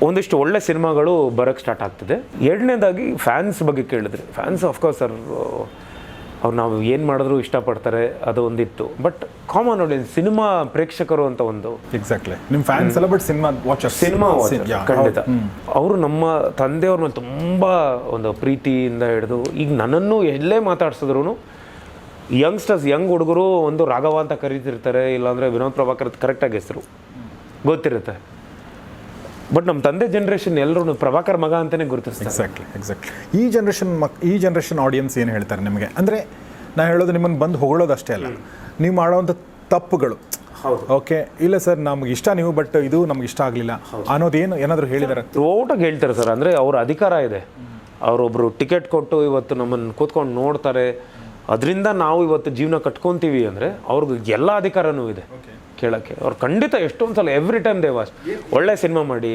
S3: ಒಂದಿಷ್ಟು ಒಳ್ಳೆ ಸಿನಿಮಾಗಳು ಬರೋಕ್ಕೆ ಸ್ಟಾರ್ಟ್ ಆಗ್ತಿದೆ. ಎರಡನೇದಾಗಿ ಫ್ಯಾನ್ಸ್ ಬಗ್ಗೆ ಕೇಳಿದ್ರೆ. ಫ್ಯಾನ್ಸ್ ಆಫ್ಕೋರ್ಸ್ ಸರ್ ಅವ್ರು ನಾವು ಏನು ಮಾಡಿದ್ರು ಇಷ್ಟಪಡ್ತಾರೆ ಅದು ಒಂದಿತ್ತು. ಬಟ್ ಕಾಮನ್ ನೋಡಿ ಸಿನಿಮಾ ಪ್ರೇಕ್ಷಕರು ಅಂತ ಒಂದು.
S2: ಎಕ್ಸಾಕ್ಟ್ಲಿ ನಿಮ್ಮ ಫ್ಯಾನ್ಸ್ ಎಲ್ಲ ಬಟ್ ಸಿನಿಮಾ ವಾಚರ್
S3: ಸಿನಿಮಾ ಖಂಡಿತ. ಅವರು ನಮ್ಮ ತಂದೆಯವ್ರ ಮೇಲೆ ತುಂಬ ಒಂದು ಪ್ರೀತಿಯಿಂದ ಹಿಡಿದು ಈಗ ನನ್ನನ್ನು ಎಲ್ಲೇ ಮಾತಾಡ್ಸಿದ್ರು ಯಂಗ್ಸ್ಟರ್ಸ್ ಯಂಗ್ ಹುಡುಗರು ಒಂದು ರಾಘವ ಅಂತ ಕರೀತಿರ್ತಾರೆ ಇಲ್ಲಾಂದರೆ ವಿನೋದ್ ಪ್ರಭಾಕರ್ ಕರೆಕ್ಟಾಗಿ ಹೆಸರು. ಗೊತ್ತಿರುತ್ತೆ. ಬಟ್ ನಮ್ಮ ತಂದೆ ಜನ್ರೇಷನ್ ಎಲ್ಲರೂ ಪ್ರಭಾಕರ್ ಮಗ ಅಂತಲೇ ಗುರುತಿಸ್ತಾರೆ.
S2: ಎಕ್ಸಾಕ್ಟ್ಲಿ ಎಕ್ಸಾಕ್ಟ್ಲಿ ಈ ಜನ್ರೇಷನ್ ಮಕ್ ಈ ಜನ್ರೇಷನ್ ಆಡಿಯನ್ಸ್ ಏನು ಹೇಳ್ತಾರೆ ನಿಮಗೆ? ಅಂದರೆ ನಾ ಹೇಳೋದು ನಿಮ್ಮನ್ನು ಬಂದು ಹೊಗಳೋದು ಅಷ್ಟೇ ಅಲ್ಲ. ನೀವು ಮಾಡೋವಂಥ ತಪ್ಪುಗಳು.
S3: ಹೌದು.
S2: ಓಕೆ ಇಲ್ಲ ಸರ್ ನಮ್ಗೆ ಇಷ್ಟ ನೀವು ಬಟ್ ಇದು ನಮ್ಗೆ ಇಷ್ಟ ಆಗಲಿಲ್ಲ. ಅನ್ನೋದೇನು ಏನಾದರೂ ಹೇಳಿದ್ದಾರೆ
S3: ತ್ರೋಟಾಗಿ ಹೇಳ್ತಾರೆ ಸರ್ ಅಂದರೆ ಅವ್ರ ಅಧಿಕಾರ ಇದೆ. ಅವರೊಬ್ಬರು ಟಿಕೆಟ್ ಕೊಟ್ಟು ಇವತ್ತು ನಮ್ಮನ್ನು ಕೂತ್ಕೊಂಡು ನೋಡ್ತಾರೆ. ಅದರಿಂದ ನಾವು ಇವತ್ತು ಜೀವನ ಕಟ್ಕೊತೀವಿ ಅಂದರೆ ಅವ್ರಿಗೆ ಎಲ್ಲ ಅಧಿಕಾರನೂ ಇದೆ. ಕೇಳೋಕ್ಕೆ. ಅವ್ರು ಖಂಡಿತ ಎಷ್ಟೊಂದು ಸಲ ಎವ್ರಿ ಟೈಮ್ ದೇ ವಾಚ್ ಒಳ್ಳೆ ಸಿನಿಮಾ ಮಾಡಿ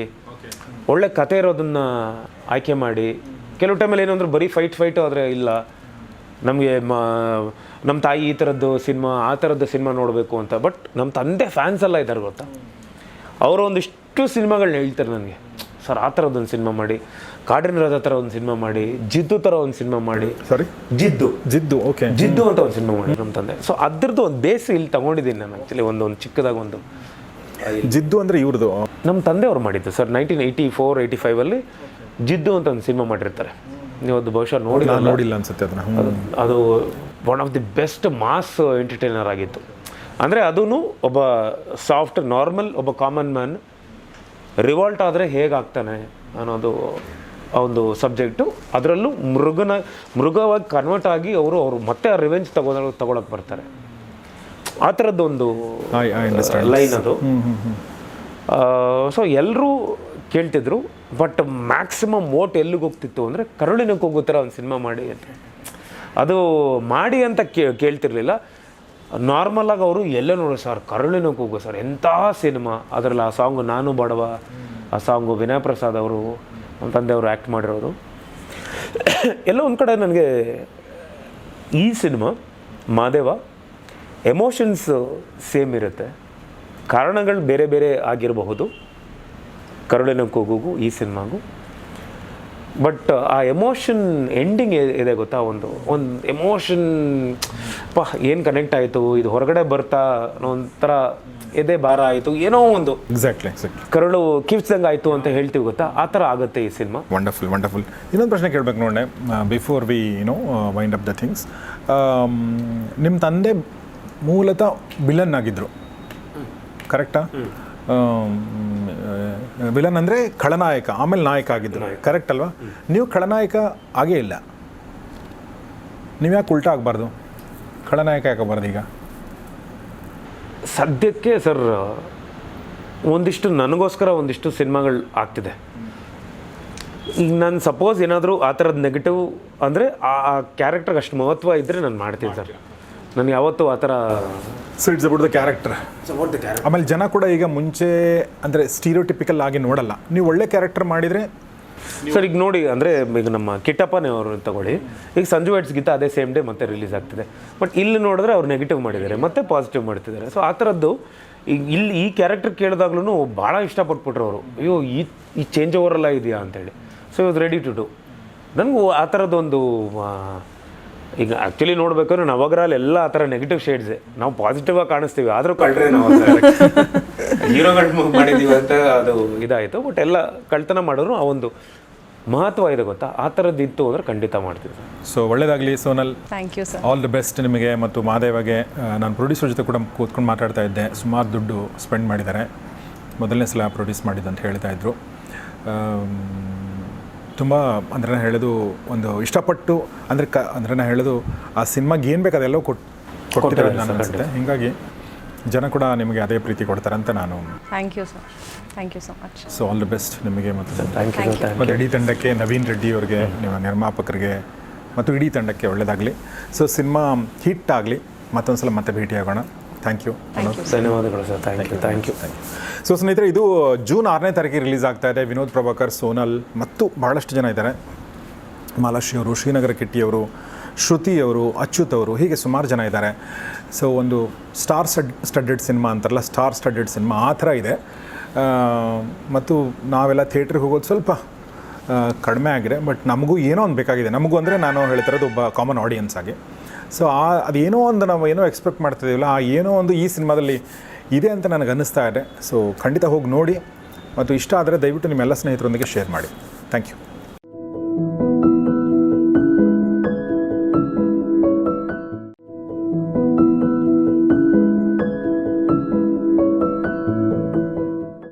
S3: ಒಳ್ಳೆ ಕತೆ ಇರೋದನ್ನ ಆಯ್ಕೆ ಮಾಡಿ. ಕೆಲವು ಟೈಮಲ್ಲಿ ಏನಂದ್ರೆ ಬರೀ ಫೈಟ್ ಫೈಟು ಆದರೆ ಇಲ್ಲ. ನಮಗೆ ಮ ನಮ್ಮ ತಾಯಿ ಈ ಥರದ್ದು ಸಿನಿಮಾ ಆ ಥರದ್ದು ಸಿನಿಮಾ ನೋಡಬೇಕು ಅಂತ. ಬಟ್ ನಮ್ಮ ತಂದೆ ಫ್ಯಾನ್ಸ್ ಎಲ್ಲ ಇದ್ದಾರೆ ಗೊತ್ತಾ? ಅವರು ಒಂದಿಷ್ಟು ಸಿನಿಮಾಗಳನ್ನ ಹೇಳ್ತಾರೆ ನನಗೆ. ಸರ್ ಆ ಥರದ್ದೊಂದು ಸಿನಿಮಾ ಮಾಡಿ. ಕಾಡಿನ ರಥ ಥರ ಒಂದು ಸಿನಿಮಾ ಮಾಡಿ ಜಿದ್ದು ಥರ ಒಂದು ಸಿನಿಮಾ ಮಾಡಿ.
S2: ಸಾರಿ
S3: ಜಿದ್ದು.
S2: ಜಿದ್ದು ಓಕೆ
S3: ಜಿದ್ದು ಅಂತ ಒಂದು ಸಿನಿಮಾ ಮಾಡಿ ನಮ್ಮ ತಂದೆ. ಸೊ ಅದ್ರದ್ದು ಒಂದು ಬೇಸ್ ಇಲ್ಲಿ ತಗೊಂಡಿದ್ದೀನಿ ನಾನು ಆ್ಯಕ್ಚುಲಿ ಒಂದು ಒಂದು ಚಿಕ್ಕದಾಗ ಒಂದು
S2: ಜಿದ್ದು ಅಂದರೆ ಇವ್ರದ್ದು?
S3: ನಮ್ಮ ತಂದೆ ಅವ್ರು ಮಾಡಿದ್ದು sir nineteen eighty four eighty ಫೈವಲ್ಲಿ Jiddu ಅಂತ ಒಂದು ಸಿನಿಮಾ ಮಾಡಿರ್ತಾರೆ. ನೀವು ಅದು ಬಹುಶಃ ನೋಡಿ
S2: ನೋಡಿಲ್ಲ ಅನ್ಸುತ್ತೆ ಅದನ್ನ.
S3: ಅದು one of the best mass entertainer ಆಗಿತ್ತು. ಅಂದರೆ ಅದೂ ಒಬ್ಬ ಸಾಫ್ಟ್ ನಾರ್ಮಲ್ ಒಬ್ಬ ಕಾಮನ್ ಮ್ಯಾನ್ ರಿವಾಲ್ಟ್ ಆದರೆ ಹೇಗಾಗ್ತಾನೆ ಅನ್ನೋದು ಒಂದು ಸಬ್ಜೆಕ್ಟು ಅದರಲ್ಲೂ ಮೃಗನ ಮೃಗವಾಗಿ ಕನ್ವರ್ಟ್ ಆಗಿ ಅವರು ಅವರು ಮತ್ತೆ ಆ ರಿವೆಂಜ್ ತಗೋ ತಗೊಳಕ್ಕೆ ಬರ್ತಾರೆ. ಆ ಥರದ್ದೊಂದು ಲೈನ್ ಅದು. ಸೊ ಎಲ್ಲರೂ ಕೇಳ್ತಿದ್ರು ಬಟ್ ಮ್ಯಾಕ್ಸಿಮಮ್ ಓಟ್ ಎಲ್ಲಿಗೆ ಹೋಗ್ತಿತ್ತು ಅಂದರೆ ಕರುಳಿನ ಥರ ಒಂದು ಸಿನಿಮಾ ಮಾಡಿ ಅಂತ. ಅದು ಮಾಡಿ ಅಂತ ಕೇ ಕೇಳ್ತಿರ್ಲಿಲ್ಲ. ನಾರ್ಮಲ್ ಆಗಿ ಅವರು ಎಲ್ಲೇ ನೋಡಿ ಸರ್ ಕರುಳಿನ ಕೂಗು ಸರ್ ಎಂಥ ಸಿನಿಮಾ ಅದರಲ್ಲಿ ಆ ಸಾಂಗು ನಾನು ಬಡವ. ಆ ಸಾಂಗು ವಿನಯ್ ಪ್ರಸಾದ್ ಅವರು ನಮ್ಮ ತಂದೆಯವರು ಆ್ಯಕ್ಟ್ ಮಾಡಿರೋರು. ಎಲ್ಲ ಒಂದು ಕಡೆ ನನಗೆ ಈ ಸಿನಿಮಾ ಮಾದೇವ ಎಮೋಷನ್ಸ್ ಸೇಮ್ ಇರುತ್ತೆ. ಕಾರಣಗಳು ಬೇರೆ ಬೇರೆ ಆಗಿರಬಹುದು. ಕರುಳಿನ ಕೂಗುಗೂ ಈ ಸಿನಿಮಾಗೂ ಬಟ್ ಆ ಎಮೋಷನ್ ಎಂಡಿಂಗ್ ಇದೆ ಗೊತ್ತಾ ಒಂದು? ಒಂದು ಎಮೋಷನ್ ಪಾ ಏನು ಕನೆಕ್ಟ್ ಆಯಿತು? ಇದು ಹೊರಗಡೆ ಬರ್ತಾ ಅನ್ನೋ ಒಂಥರ ಎದೆ ಭಾರ ಆಯಿತು. ಏನೋ ಒಂದು
S2: ಎಕ್ಸಾಕ್ಟ್ಲಿ ಎಕ್ಸಾಕ್ಟ್ಲಿ
S3: ಕರಳು ಕಿವ್ಸ್ದಂಗೆ ಆಯಿತು ಅಂತ ಹೇಳ್ತೀವಿ ಗೊತ್ತಾ? ಆ ಥರ ಆಗುತ್ತೆ ಈ ಸಿನಿಮಾ.
S2: ವಂಡರ್ಫುಲ್ ವಂಡರ್ಫುಲ್ ಇನ್ನೊಂದು ಪ್ರಶ್ನೆ ಕೇಳಬೇಕು ನೋಡೆ before we no wind up the things ನಿಮ್ಮ ತಂದೆ ಮೂಲತಃ ವಿಲನ್ ಆಗಿದ್ದರು ಕರೆಕ್ಟಾ ವಿಲನ್ ಅಂದರೆ ಖಳನಾಯಕ ಆಮೇಲೆ ನಾಯಕ ಆಗಿದ್ದರು ಕರೆಕ್ಟ್ ಅಲ್ವಾ? ನೀವು ಖಳನಾಯಕ ಆಗೇ ಇಲ್ಲ. ನೀವು ಯಾಕೆ ಉಲ್ಟಾ ಆಗಬಾರ್ದು? ಖಳನಾಯಕ ಯಾಕಬಾರ್ದು ಈಗ?
S3: ಸದ್ಯಕ್ಕೆ ಸರ್ ಒಂದಿಷ್ಟು ನನಗೋಸ್ಕರ ಒಂದಿಷ್ಟು ಸಿನಿಮಾಗಳು ಆಗ್ತಿದೆ. ಈಗ ನಾನು ಸಪೋಸ್ ಏನಾದರೂ ಆ ಥರದ್ದು ನೆಗೆಟಿವ್ ಅಂದರೆ ಆ ಕ್ಯಾರೆಕ್ಟರ್ಗೆ ಅಷ್ಟು ಮಹತ್ವ ಇದ್ದರೆ ನಾನು ಮಾಡ್ತೀನಿ ಸರ್. ನಾನು ಯಾವತ್ತೂ ಆ ಥರ
S2: so it's about the character ಆಮೇಲೆ ಜನ ಕೂಡ ಈಗ ಮುಂಚೆ ಅಂದರೆ ಸ್ಟೀರಿಯೋಟಿಪಿಕಲ್ ಆಗಿ ನೋಡಲ್ಲ. ನೀವು ಒಳ್ಳೆ ಕ್ಯಾರೆಕ್ಟರ್ ಮಾಡಿದರೆ?
S3: ಸರ್ ಈಗ ನೋಡಿ ಅಂದರೆ ಈಗ ನಮ್ಮ ಕಿಟ್ಟಪ್ಪನೇ ಅವರು ತಗೊಳ್ಳಿ. ಈಗ ಸಂಜು ವೈಟ್ಸ್ ಗೀತ ಅದೇ ಸೇಮ್ ಡೇ ಮತ್ತೆ ರಿಲೀಸ್ ಆಗ್ತಿದೆ. ಬಟ್ ಇಲ್ಲಿ ನೋಡಿದ್ರೆ ಅವ್ರು ನೆಗೆಟಿವ್ ಮಾಡಿದ್ದಾರೆ ಮತ್ತೆ ಪಾಸಿಟಿವ್ ಮಾಡ್ತಿದ್ದಾರೆ. ಸೊ ಆ ಥರದ್ದು ಈಗ ಇಲ್ಲಿ ಈ ಕ್ಯಾರೆಕ್ಟರ್ ಕೇಳಿದಾಗ್ಲೂ ಭಾಳ ಇಷ್ಟಪಟ್ಬಿಟ್ರು ಅವರು. ಅಯ್ಯೋ ಈ ಈ ಚೇಂಜ್ ಓವರ್ ಎಲ್ಲ ಇದೆಯಾ ಅಂತೇಳಿ. So is ready to do ನನಗೂ ಆ ಥರದ್ದೊಂದು ಈಗ ಆ್ಯಕ್ಚುಲಿ ನೋಡ್ಬೇಕಾದ್ರೆ ನವಗ್ರಹಲ್ಲಿ ಎಲ್ಲ ಆ ಥರ ನೆಗೆಟಿವ್ ಶೇಡ್ಸೆ ನಾವು ಪಾಸಿಟಿವ್ ಆಗಿ ಕಾಣಿಸ್ತೀವಿ ಆದರೂ ಕಳ್ರೆ ನಾವು ಹೀರೋಗಳು ಮಾಡಿದ್ದೀವಿ ಅಂತ ಅದು ಇದಾಯಿತು ಬಟ್ ಎಲ್ಲ ಕಳ್ತನ ಮಾಡೋರು ಆ ಒಂದು ಮಹತ್ವ ಇದೆ ಗೊತ್ತಾ? ಆ ಥರದ್ದು ಇತ್ತು ಅಂದರೆ ಖಂಡಿತ ಮಾಡ್ತೀವಿ
S2: ಸೊ ಒಳ್ಳೇದಾಗಲಿ Sonal.
S1: Thank you sir
S2: all the best ನಿಮಗೆ ಮತ್ತು ಮಹಾದೇವಗೆ ನಾನು ಪ್ರೊಡ್ಯೂಸರ್ ಜೊತೆ ಕೂಡ ಕೂತ್ಕೊಂಡು ಮಾತಾಡ್ತಾ ಇದ್ದೆ. ಸುಮಾರು ದುಡ್ಡು ಸ್ಪೆಂಡ್ ಮಾಡಿದ್ದಾರೆ. ಮೊದಲನೇ ಸಲ ಪ್ರೊಡ್ಯೂಸ್ ಮಾಡಿದ್ದು ಅಂತ ಹೇಳ್ತಾ ಇದ್ರು. ತುಂಬ ಅಂದರೆ ನಾನು ಹೇಳೋದು ಒಂದು ಇಷ್ಟಪಟ್ಟು ಅಂದರೆ ಕ ಅಂದರೆ ನಾನು ಹೇಳೋದು ಆ ಸಿನಿಮಾಗೆ ಏನು ಬೇಕು ಅದೆಲ್ಲ ಕೊಟ್ಟು ಕೊಟ್ಟಿದ್ದಾರೆ ನಾನು ಅನಿಸುತ್ತೆ ಹೀಗಾಗಿ ಜನ ಕೂಡ ನಿಮಗೆ ಅದೇ ಪ್ರೀತಿ ಕೊಡ್ತಾರೆ ಅಂತ ನಾನು
S1: thank you sir thank you so much
S2: so all the best ನಿಮಗೆ ಮತ್ತು
S3: ಥ್ಯಾಂಕ್ ಯು ಥ್ಯಾಂಕ್
S2: ಮತ್ತು ಇಡೀ ತಂಡಕ್ಕೆ ನವೀನ್ ರೆಡ್ಡಿ ಅವ್ರಿಗೆ ನಿಮ್ಮ ನಿರ್ಮಾಪಕರಿಗೆ ಮತ್ತು ಇಡೀ ತಂಡಕ್ಕೆ ಒಳ್ಳೆಯದಾಗಲಿ ಸೊ ಸಿನಿಮಾ ಹಿಟ್ ಆಗಲಿ ಮತ್ತೊಂದು ಸಲ ಮತ್ತೆ ಭೇಟಿಯಾಗೋಣ. ಥ್ಯಾಂಕ್ ಯು
S3: ಧನ್ಯವಾದಗಳು sir. Thank you thank you
S2: so ಸ್ನೇಹಿತರೆ ಇದು ಜೂನ್ ಆರನೇ ತಾರೀಕಿಗೆ ರಿಲೀಸ್ ಆಗ್ತಾ ಇದೆ. ವಿನೋದ್ ಪ್ರಭಾಕರ್ ಸೋನಲ್ ಮತ್ತು ಬಹಳಷ್ಟು ಜನ ಇದ್ದಾರೆ. ಮಾಲಾಶ್ರೀ ಅವರು ಶ್ರೀನಗರ ಕಿಟ್ಟಿಯವರು ಶ್ರುತಿ ಅವರು ಅಚ್ಯುತ್ ಅವರು ಹೀಗೆ ಸುಮಾರು ಜನ ಇದ್ದಾರೆ. ಸೊ ಒಂದು ಸ್ಟಾರ್ ಸ್ಟಡ್ ಸ್ಟಡ್ಡೆಡ್ ಸಿನಿಮಾ ಅಂತಾರಲ್ಲ ಸ್ಟಾರ್ ಸ್ಟಡ್ಡೆಡ್ ಸಿನಿಮಾ ಆ ಥರ ಇದೆ. ಮತ್ತು ನಾವೆಲ್ಲ ಥಿಯೇಟ್ರಿಗೆ ಹೋಗೋದು ಸ್ವಲ್ಪ ಕಡಿಮೆ ಆಗಿದೆ. ಬಟ್ ನಮಗೂ ಏನೋ ಒಂದು ಬೇಕಾಗಿದೆ. ನಮಗೂ ಅಂದರೆ ನಾನು ಹೇಳ್ತಿರೋದು ಒಬ್ಬ ಕಾಮನ್ ಆಡಿಯನ್ಸ್ ಆಗಿ. ಸೊ ಆ ಅದೇನೋ ಒಂದು ನಾವು ಏನೋ ಎಕ್ಸ್ಪೆಕ್ಟ್ ಮಾಡ್ತಿದ್ದೀವಲ್ಲ, ಆ ಏನೋ ಒಂದು ಈ ಸಿನಿಮಾದಲ್ಲಿ ಇದೆ ಅಂತ ನನಗೆ ಅನ್ನಿಸ್ತಾ ಇದೆ. ಸೊ ಖಂಡಿತ ಹೋಗಿ ನೋಡಿ. ಮತ್ತು ಇಷ್ಟ ಆದರೆ ದಯವಿಟ್ಟು ನಿಮ್ಮೆಲ್ಲ ಸ್ನೇಹಿತರೊಂದಿಗೆ ಶೇರ್ ಮಾಡಿ. Thank you